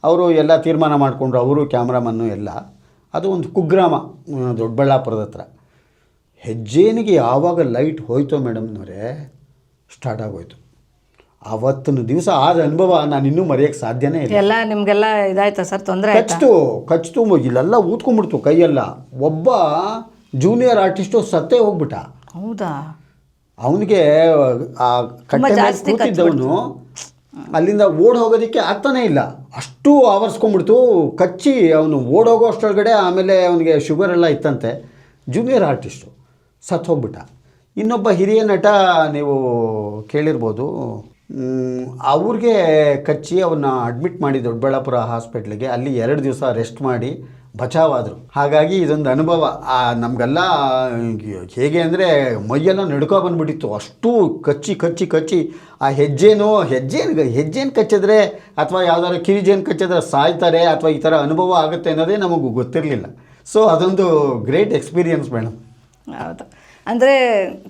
ಅವರು ಎಲ್ಲ ತೀರ್ಮಾನ ಮಾಡಿಕೊಂಡ್ರು, ಅವರು ಕ್ಯಾಮ್ರಾಮನ್ನು ಎಲ್ಲ. ಅದು ಒಂದು ಕುಗ್ರಾಮ ದೊಡ್ಡಬಳ್ಳಾಪುರದ ಹತ್ರ. ಹೆಜ್ಜೇನಿಗೆ ಯಾವಾಗ ಲೈಟ್ ಹೋಯ್ತೋ ಮೇಡಮ್ನವರೇ ಸ್ಟಾರ್ಟ್ ಆಗೋಯ್ತು. ಆವತ್ತಿನ ದಿವಸ ಆದ ಅನುಭವ ನಾನು ಇನ್ನೂ ಮರೆಯೋಕ್ಕೆ ಸಾಧ್ಯನೇ ಇಲ್ಲ. ಎಲ್ಲ ನಿಮಗೆಲ್ಲ ಇದಾಯ್ತಾ ಸರ್? ತೊಂದರೆ ಕಚ್ತು ಕಚ್ತು ಇಲ್ಲೆಲ್ಲ ಊದ್ಕೊಂಡ್ಬಿಡ್ತು ಕೈಯೆಲ್ಲ. ಒಬ್ಬ ಜೂನಿಯರ್ ಆರ್ಟಿಸ್ಟು ಸತ್ತೇ ಹೋಗ್ಬಿಟ್ಟ. ಹೌದಾ? ಅವನಿಗೆ ಆ ಕಟ್ಟೆ ಮೇಲೆ ಜಾಸ್ತಿ ಕೂತಿದ್ದವನು ಅಲ್ಲಿಂದ ಓಡ್ ಹೋಗೋದಕ್ಕೆ ಆಗ್ತಾನೇ ಇಲ್ಲ. ಅಷ್ಟು ಆವರಿಸ್ಕೊಂಡ್ಬಿಡ್ತು. ಕಚ್ಚಿ ಅವನು ಓಡ್ ಹೋಗೋ ಅಷ್ಟೊಳಗಡೆ ಆಮೇಲೆ ಅವನಿಗೆ ಶುಗರ್ ಎಲ್ಲ ಇತ್ತಂತೆ. ಜೂನಿಯರ್ ಆರ್ಟಿಸ್ಟು ಸತ್ತು ಹೋಗ್ಬಿಟ್ಟ. ಇನ್ನೊಬ್ಬ ಹಿರಿಯ ನಟ ನೀವು ಕೇಳಿರ್ಬೋದು. ಅವ್ರಿಗೆ ಕಚ್ಚಿ ಅವನ್ನ ಅಡ್ಮಿಟ್ ಮಾಡಿ ದೊಡ್ಡಬಳ್ಳಾಪುರ ಹಾಸ್ಪಿಟ್ಲಿಗೆ ಅಲ್ಲಿ ಎರಡು ದಿವಸ ರೆಸ್ಟ್ ಮಾಡಿ ಬಚಾವಾದರು. ಹಾಗಾಗಿ ಇದೊಂದು ಅನುಭವ. ನಮಗೆಲ್ಲ, ಹೇಗೆ ಅಂದರೆ ಮೈಯೆಲ್ಲ ನಡ್ಕೊ ಬಂದ್ಬಿಟ್ಟಿತ್ತು. ಅಷ್ಟು ಕಚ್ಚಿ ಕಚ್ಚಿ ಕಚ್ಚಿ. ಆ ಹೆಜ್ಜೆನೋ ಹೆಜ್ಜೇನು ಹೆಜ್ಜೇನು ಕಚ್ಚಿದ್ರೆ ಅಥವಾ ಯಾವ್ದಾದ್ರು ಕಿರಿಜೇನು ಕಚ್ಚಿದ್ರೆ ಸಾಯ್ತಾರೆ ಅಥವಾ ಈ ಥರ ಅನುಭವ ಆಗುತ್ತೆ ಅನ್ನೋದೇ ನಮಗೂ ಗೊತ್ತಿರಲಿಲ್ಲ. ಸೊ ಅದೊಂದು ಗ್ರೇಟ್ ಎಕ್ಸ್ಪೀರಿಯನ್ಸ್ ಮೇಡಮ್ ಹೌದು. ಅಂದ್ರೆ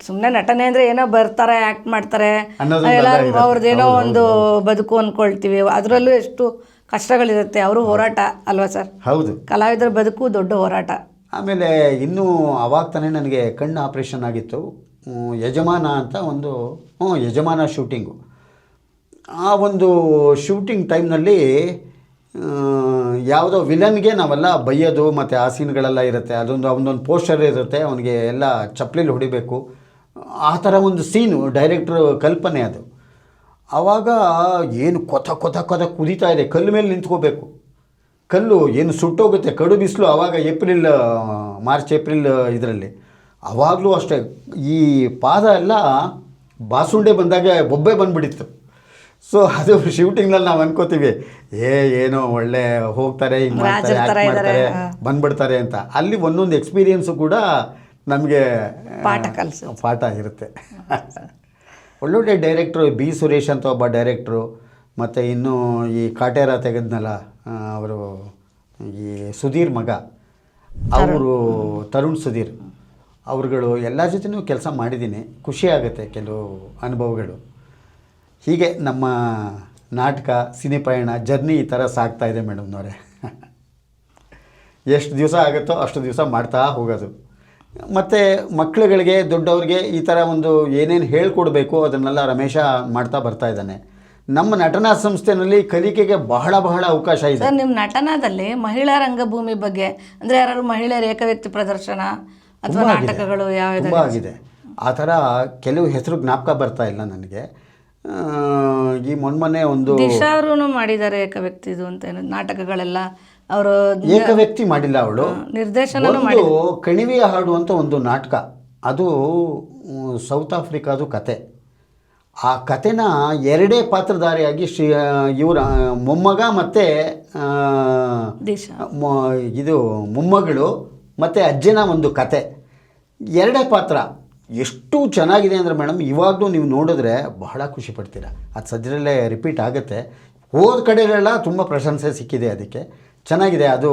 ಸುಮ್ಮನೆ ನಟನೆ ಅಂದ್ರೆ ಏನೋ ಬರ್ತಾರೆ ಆಕ್ಟ್ ಮಾಡ್ತಾರೆ. ಎಲ್ಲರೂ ಅವ್ರದ್ದೇನೋ ಒಂದು ಬದುಕು ಅನ್ಕೊಳ್ತೀವಿ. ಅದರಲ್ಲೂ ಎಷ್ಟು ಕಷ್ಟಗಳಿರುತ್ತೆ. ಅವರು ಹೋರಾಟ ಅಲ್ವಾ ಸರ್? ಹೌದು. ಕಲಾವಿದರ ಬದುಕು ದೊಡ್ಡ ಹೋರಾಟ. ಆಮೇಲೆ ಇನ್ನೂ ಅವಾಗ ತಾನೇ ನನಗೆ ಕಣ್ಣು ಆಪ್ರೇಷನ್ ಆಗಿತ್ತು. ಯಜಮಾನ ಅಂತ ಒಂದು ಹ್ಞೂ ಯಜಮಾನ ಶೂಟಿಂಗು. ಆ ಒಂದು ಶೂಟಿಂಗ್ ಟೈಮ್ನಲ್ಲಿ ಯಾವುದೋ ವಿಲನ್ಗೆ ನಾವೆಲ್ಲ ಬೈಯೋದು ಮತ್ತು ಆ ಸೀನ್ಗಳೆಲ್ಲ ಇರುತ್ತೆ. ಅದೊಂದು, ಅವನೊಂದು ಪೋಸ್ಟರ್ ಇರುತ್ತೆ, ಅವನಿಗೆ ಎಲ್ಲ ಚಪ್ಪಲಿಲಿ ಹೊಡಿಬೇಕು. ಆ ಥರ ಒಂದು ಸೀನು ಡೈರೆಕ್ಟ್ರ್ ಕಲ್ಪನೆ ಅದು. ಆವಾಗ ಏನು ಕೊತ ಕೊತ ಕೊತ ಕುದೀತಾ ಇದೆ. ಕಲ್ಲು ಮೇಲೆ ನಿಂತ್ಕೋಬೇಕು. ಕಲ್ಲು ಏನು ಸುಟ್ಟೋಗುತ್ತೆ, ಕಡು ಬಿಸಿಲು ಆವಾಗ ಏಪ್ರಿಲ್, ಮಾರ್ಚ್, ಏಪ್ರಿಲ್ ಇದರಲ್ಲಿ. ಆವಾಗಲೂ ಅಷ್ಟೇ. ಈ ಪಾದ ಎಲ್ಲ ಬಾಸುಂಡೆ ಬಂದಾಗ ಬೊಬ್ಬೆ ಬಂದ್ಬಿಟ್ಟಿತ್ತು. ಸೊ ಅದು ಶೂಟಿಂಗ್ನಲ್ಲಿ ನಾವು ಅನ್ಕೋತೀವಿ ಏ ಏನೋ ಒಳ್ಳೆ ಹೋಗ್ತಾರೆ ಹಿಂಗೆ ಮಾಡ್ತಾರೆ ರಾಜರ act ಮಾಡ್ತಾರೆ ಬಂದ್ಬಿಡ್ತಾರೆ ಅಂತ. ಅಲ್ಲಿ ಒಂದೊಂದು ಎಕ್ಸ್ಪೀರಿಯನ್ಸು ಕೂಡ ನಮಗೆ ಪಾಠ ಕಲಿಸುತ್ತೆ. ಪಾಠ ಇರುತ್ತೆ. ಒಳ್ಳೊಳ್ಳೆ ಡೈರೆಕ್ಟ್ರು ಬಿ ಸುರೇಶ್ ಅಂತ ಒಬ್ಬ ಡೈರೆಕ್ಟ್ರು ಮತ್ತು ಇನ್ನು ಈ ಕಾಟೇರ ತೆಗೆದ್ನಲ್ಲ ಅವರು ಈ ಸುಧೀರ್ ಮಗ ಅವರು ತರುಣ್ ಸುಧೀರ್ ಅವರುಗಳು ಎಲ್ಲ ಜೊತೆನೂ ಕೆಲಸ ಮಾಡಿದ್ದೀನಿ. ಖುಷಿ ಆಗುತ್ತೆ ಕೆಲವು ಅನುಭವಗಳು. ಹೀಗೆ ನಮ್ಮ ನಾಟಕ ಸಿನಿ ಪಯಣ ಜರ್ನಿ ಈ ಥರ ಸಾಗ್ತಾ ಇದೆ ಮೇಡಮ್ನವರೇ ಎಷ್ಟು ದಿವಸ ಆಗುತ್ತೋ ಅಷ್ಟು ದಿವಸ ಮಾಡ್ತಾ ಹೋಗೋದು. ಮತ್ತು ಮಕ್ಕಳುಗಳಿಗೆ ದೊಡ್ಡವ್ರಿಗೆ ಈ ಥರ ಒಂದು ಏನೇನು ಹೇಳ್ಕೊಡ್ಬೇಕು ಅದನ್ನೆಲ್ಲ ರಮೇಶ ಮಾಡ್ತಾ ಬರ್ತಾ ಇದ್ದಾನೆ. ನಮ್ಮ ನಟನಾ ಸಂಸ್ಥೆನಲ್ಲಿ ಕಲಿಕೆಗೆ ಬಹಳ ಬಹಳ ಅವಕಾಶ ಇದೆ. ಸರ್ ನಿಮ್ಮ ನಟನದಲ್ಲಿ ಮಹಿಳಾ ರಂಗಭೂಮಿ ಬಗ್ಗೆ ಅಂದರೆ ಯಾರು ಮಹಿಳೆಯರ ಏಕವ್ಯಕ್ತಿ ಪ್ರದರ್ಶನ ಅಥವಾ ನಾಟಕಗಳು ಯಾವ ಆಗಿದೆ. ಆ ಥರ ಕೆಲವು ಹೆಸರು ಜ್ಞಾಪಕ ಬರ್ತಾ ಇಲ್ಲ ನನಗೆ. ಈ ಮೊನ್ನೆ ಒಂದು ದಿಶಾ ಅವರು ಮಾಡಿದ್ದಾರೆ ಏಕವ್ಯಕ್ತಿದು ಅಂತ ಏನು ನಾಟಕಗಳೆಲ್ಲ. ಅವರು ಏಕ ವ್ಯಕ್ತಿ ಮಾಡಿಲ್ಲ ಅವಳು. ನಿರ್ದೇಶನ ಕಣಿವೆಯ ಹಾಡು ಅಂತ ಒಂದು ನಾಟಕ. ಅದು ಸೌತ್ ಆಫ್ರಿಕಾದು ಕತೆ. ಆ ಕತೆನ ಎರಡೇ ಪಾತ್ರಧಾರಿಯಾಗಿ ಶ್ರೀ ಇವರ ಮೊಮ್ಮಗ ಮತ್ತು ಇದು ಮೊಮ್ಮಗಳು ಮತ್ತು ಅಜ್ಜನ ಒಂದು ಕತೆ. ಎರಡೇ ಪಾತ್ರ. ಎಷ್ಟು ಚೆನ್ನಾಗಿದೆ ಅಂದರೆ ಮೇಡಮ್, ಇವಾಗಲೂ ನೀವು ನೋಡಿದ್ರೆ ಬಹಳ ಖುಷಿ ಪಡ್ತೀರಾ. ಅದು ಸದ್ಯದಲ್ಲೇ ರಿಪೀಟ್ ಆಗುತ್ತೆ. ಹೋದ ಕಡೆಗಳೆಲ್ಲ ತುಂಬ ಪ್ರಶಂಸೆ ಸಿಕ್ಕಿದೆ ಅದಕ್ಕೆ. ಚೆನ್ನಾಗಿದೆ, ಅದು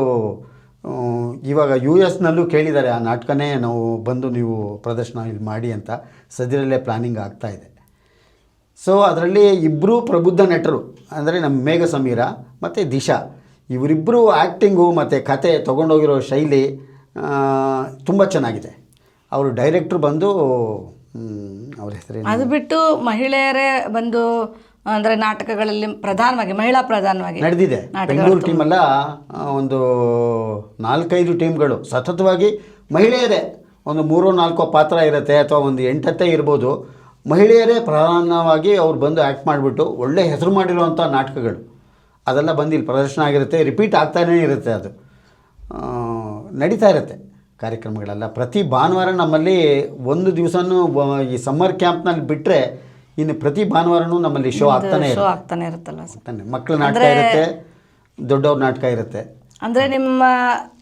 ಇವಾಗ ಯು ಎಸ್ನಲ್ಲೂ ಕೇಳಿದ್ದಾರೆ, ಆ ನಾಟಕನೇ ನಾವು ಬಂದು ನೀವು ಪ್ರದರ್ಶನ ಇಲ್ಲಿ ಮಾಡಿ ಅಂತ. ಸದ್ಯದಲ್ಲೇ ಪ್ಲಾನಿಂಗ್ ಆಗ್ತಾ ಇದೆ. ಸೊ ಅದರಲ್ಲಿ ಇಬ್ಬರು ಪ್ರಬುದ್ಧ ನಟರು, ಅಂದರೆ ನಮ್ಮ ಮೇಘ ಸಮೀರ ಮತ್ತು ದಿಶಾ. ಇವರಿಬ್ಬರು ಆ್ಯಕ್ಟಿಂಗು ಮತ್ತು ಕತೆ ತೊಗೊಂಡೋಗಿರೋ ಶೈಲಿ ತುಂಬ ಚೆನ್ನಾಗಿದೆ. ಅವರು ಡೈರೆಕ್ಟ್ರು ಬಂದು ಅವ್ರ ಹೆಸರು ಅದು ಬಿಟ್ಟು ಮಹಿಳೆಯರೇ ಬಂದು ಅಂದರೆ ನಾಟಕಗಳಲ್ಲಿ ಪ್ರಧಾನವಾಗಿ ಮಹಿಳಾ ಪ್ರಧಾನವಾಗಿ ನಡೆದಿದೆ. ಬೆಂಗಳೂರು ಟೀಮೆಲ್ಲ ಒಂದು ನಾಲ್ಕೈದು ಟೀಮ್ಗಳು. ಸತತವಾಗಿ ಮಹಿಳೆಯರೇ ಒಂದು ಮೂರೋ ನಾಲ್ಕೋ ಪಾತ್ರ ಇರುತ್ತೆ ಅಥವಾ ಒಂದು ಎಂಟತ್ತೇ ಇರ್ಬೋದು. ಮಹಿಳೆಯರೇ ಪ್ರಧಾನವಾಗಿ ಅವ್ರು ಬಂದು ಆ್ಯಕ್ಟ್ ಮಾಡಿಬಿಟ್ಟು ಒಳ್ಳೆ ಹೆಸರು ಮಾಡಿರುವಂಥ ನಾಟಕಗಳು. ಅದೆಲ್ಲ ಬಂದು ಇಲ್ಲಿ ಪ್ರದರ್ಶನ ಆಗಿರುತ್ತೆ ರಿಪೀಟ್ ಆಗ್ತಾನೇ ಇರುತ್ತೆ ಅದು. ನಡೀತಾ ಇರುತ್ತೆ. ಕಾರ್ಯಕ್ರಮಗಳೆಲ್ಲ. ಪ್ರತಿ ಭಾನುವಾರ ನಮ್ಮಲ್ಲಿ ಒಂದು ದಿವಸನೂ ಈ ಸಮ್ಮರ್ ಕ್ಯಾಂಪ್ನಲ್ಲಿ ಬಿಟ್ಟರೆ ಇನ್ನು ಪ್ರತಿ ಭಾನುವಾರನೂ ನಮ್ಮಲ್ಲಿ ಶೋ ಆಗ್ತಾನೆ ಶೋ ಆಗ್ತಾನೆ ಇರುತ್ತಲ್ಲ ಸರ್? ಮಕ್ಕಳ ನಾಟಕ ಇರುತ್ತೆ ದೊಡ್ಡವ್ರ ನಾಟಕ ಇರುತ್ತೆ. ಅಂದರೆ ನಿಮ್ಮ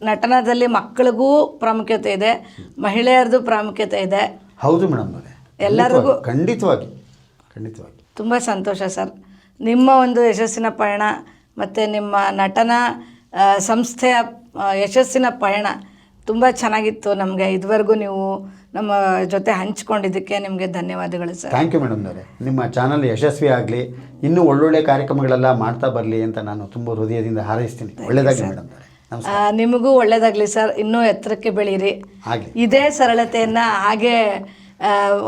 ನಟನದಲ್ಲಿ ಮಕ್ಕಳಿಗೂ ಪ್ರಾಮುಖ್ಯತೆ ಇದೆ ಮಹಿಳೆಯರದು ಪ್ರಾಮುಖ್ಯತೆ ಇದೆ. ಹೌದು ಮೇಡಮ್ ಎಲ್ಲರಿಗೂ- ಖಂಡಿತವಾಗಿ ಖಂಡಿತವಾಗಿ ತುಂಬ ಸಂತೋಷ ಸರ್. ನಿಮ್ಮ ಒಂದು ಯಶಸ್ಸಿನ ಪಯಣ ಮತ್ತು ನಿಮ್ಮ ನಟನ ಸಂಸ್ಥೆಯ ಯಶಸ್ಸಿನ ಪಯಣ ತುಂಬ ಚೆನ್ನಾಗಿತ್ತು ನಮಗೆ. ಇದುವರೆಗೂ ನೀವು ನಮ್ಮ ಜೊತೆ ಹಂಚ್ಕೊಂಡಿದ್ದಕ್ಕೆ ನಿಮಗೆ ಧನ್ಯವಾದಗಳು ಸರ್. ಥ್ಯಾಂಕ್ ಯು ಮೇಡಮ್ನವರೇ ನಿಮ್ಮ ಚಾನಲ್ ಯಶಸ್ವಿ ಆಗಲಿ ಇನ್ನೂ ಒಳ್ಳೊಳ್ಳೆ ಕಾರ್ಯಕ್ರಮಗಳೆಲ್ಲ ಮಾಡ್ತಾ ಬರಲಿ ಅಂತ ನಾನು ತುಂಬ ಹೃದಯದಿಂದ ಹಾರೈಸ್ತೀನಿ. ಒಳ್ಳೆಯದಾಗಲಿ ಮೇಡಮ್ ನಿಮಗೂ ಒಳ್ಳೇದಾಗಲಿ ಸರ್ ಇನ್ನೂ ಎತ್ತರಕ್ಕೆ ಬೆಳೀರಿ. ಇದೇ ಸರಳತೆಯನ್ನು ಹಾಗೆ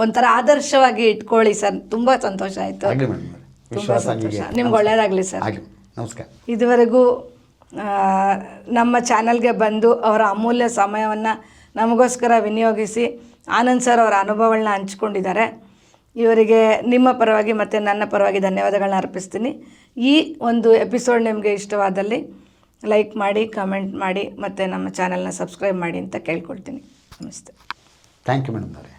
ಒಂಥರ ಆದರ್ಶವಾಗಿ ಇಟ್ಕೊಳ್ಳಿ ಸರ್ ತುಂಬ ಸಂತೋಷ ಆಯಿತು. ನಿಮ್ಗೆ ಒಳ್ಳೇದಾಗಲಿ ಸರ್ ನಮಸ್ಕಾರ. ಇದುವರೆಗೂ ನಮ್ಮ ಚಾನಲ್ಗೆ ಬಂದು ಅವರ ಅಮೂಲ್ಯ ಸಮಯವನ್ನು ನಮಗೋಸ್ಕರ ವಿನಿಯೋಗಿಸಿ ಆನಂದ್ ಸರ್ ಅವರ ಅನುಭವಗಳನ್ನ ಹಂಚ್ಕೊಂಡಿದ್ದಾರೆ. ಇವರಿಗೆ ನಿಮ್ಮ ಪರವಾಗಿ ಮತ್ತು ನನ್ನ ಪರವಾಗಿ ಧನ್ಯವಾದಗಳನ್ನ ಅರ್ಪಿಸ್ತೀನಿ. ಈ ಒಂದು ಎಪಿಸೋಡ್ ನಿಮಗೆ ಇಷ್ಟವಾದಲ್ಲಿ ಲೈಕ್ ಮಾಡಿ, ಕಮೆಂಟ್ ಮಾಡಿ, ಮತ್ತು ನಮ್ಮ ಚಾನಲ್ನ ಸಬ್ಸ್ಕ್ರೈಬ್ ಮಾಡಿ ಅಂತ ಕೇಳ್ಕೊಳ್ತೀನಿ. ನಮಸ್ತೆ. Thank you ಮೇಡಮ್ನವರೇ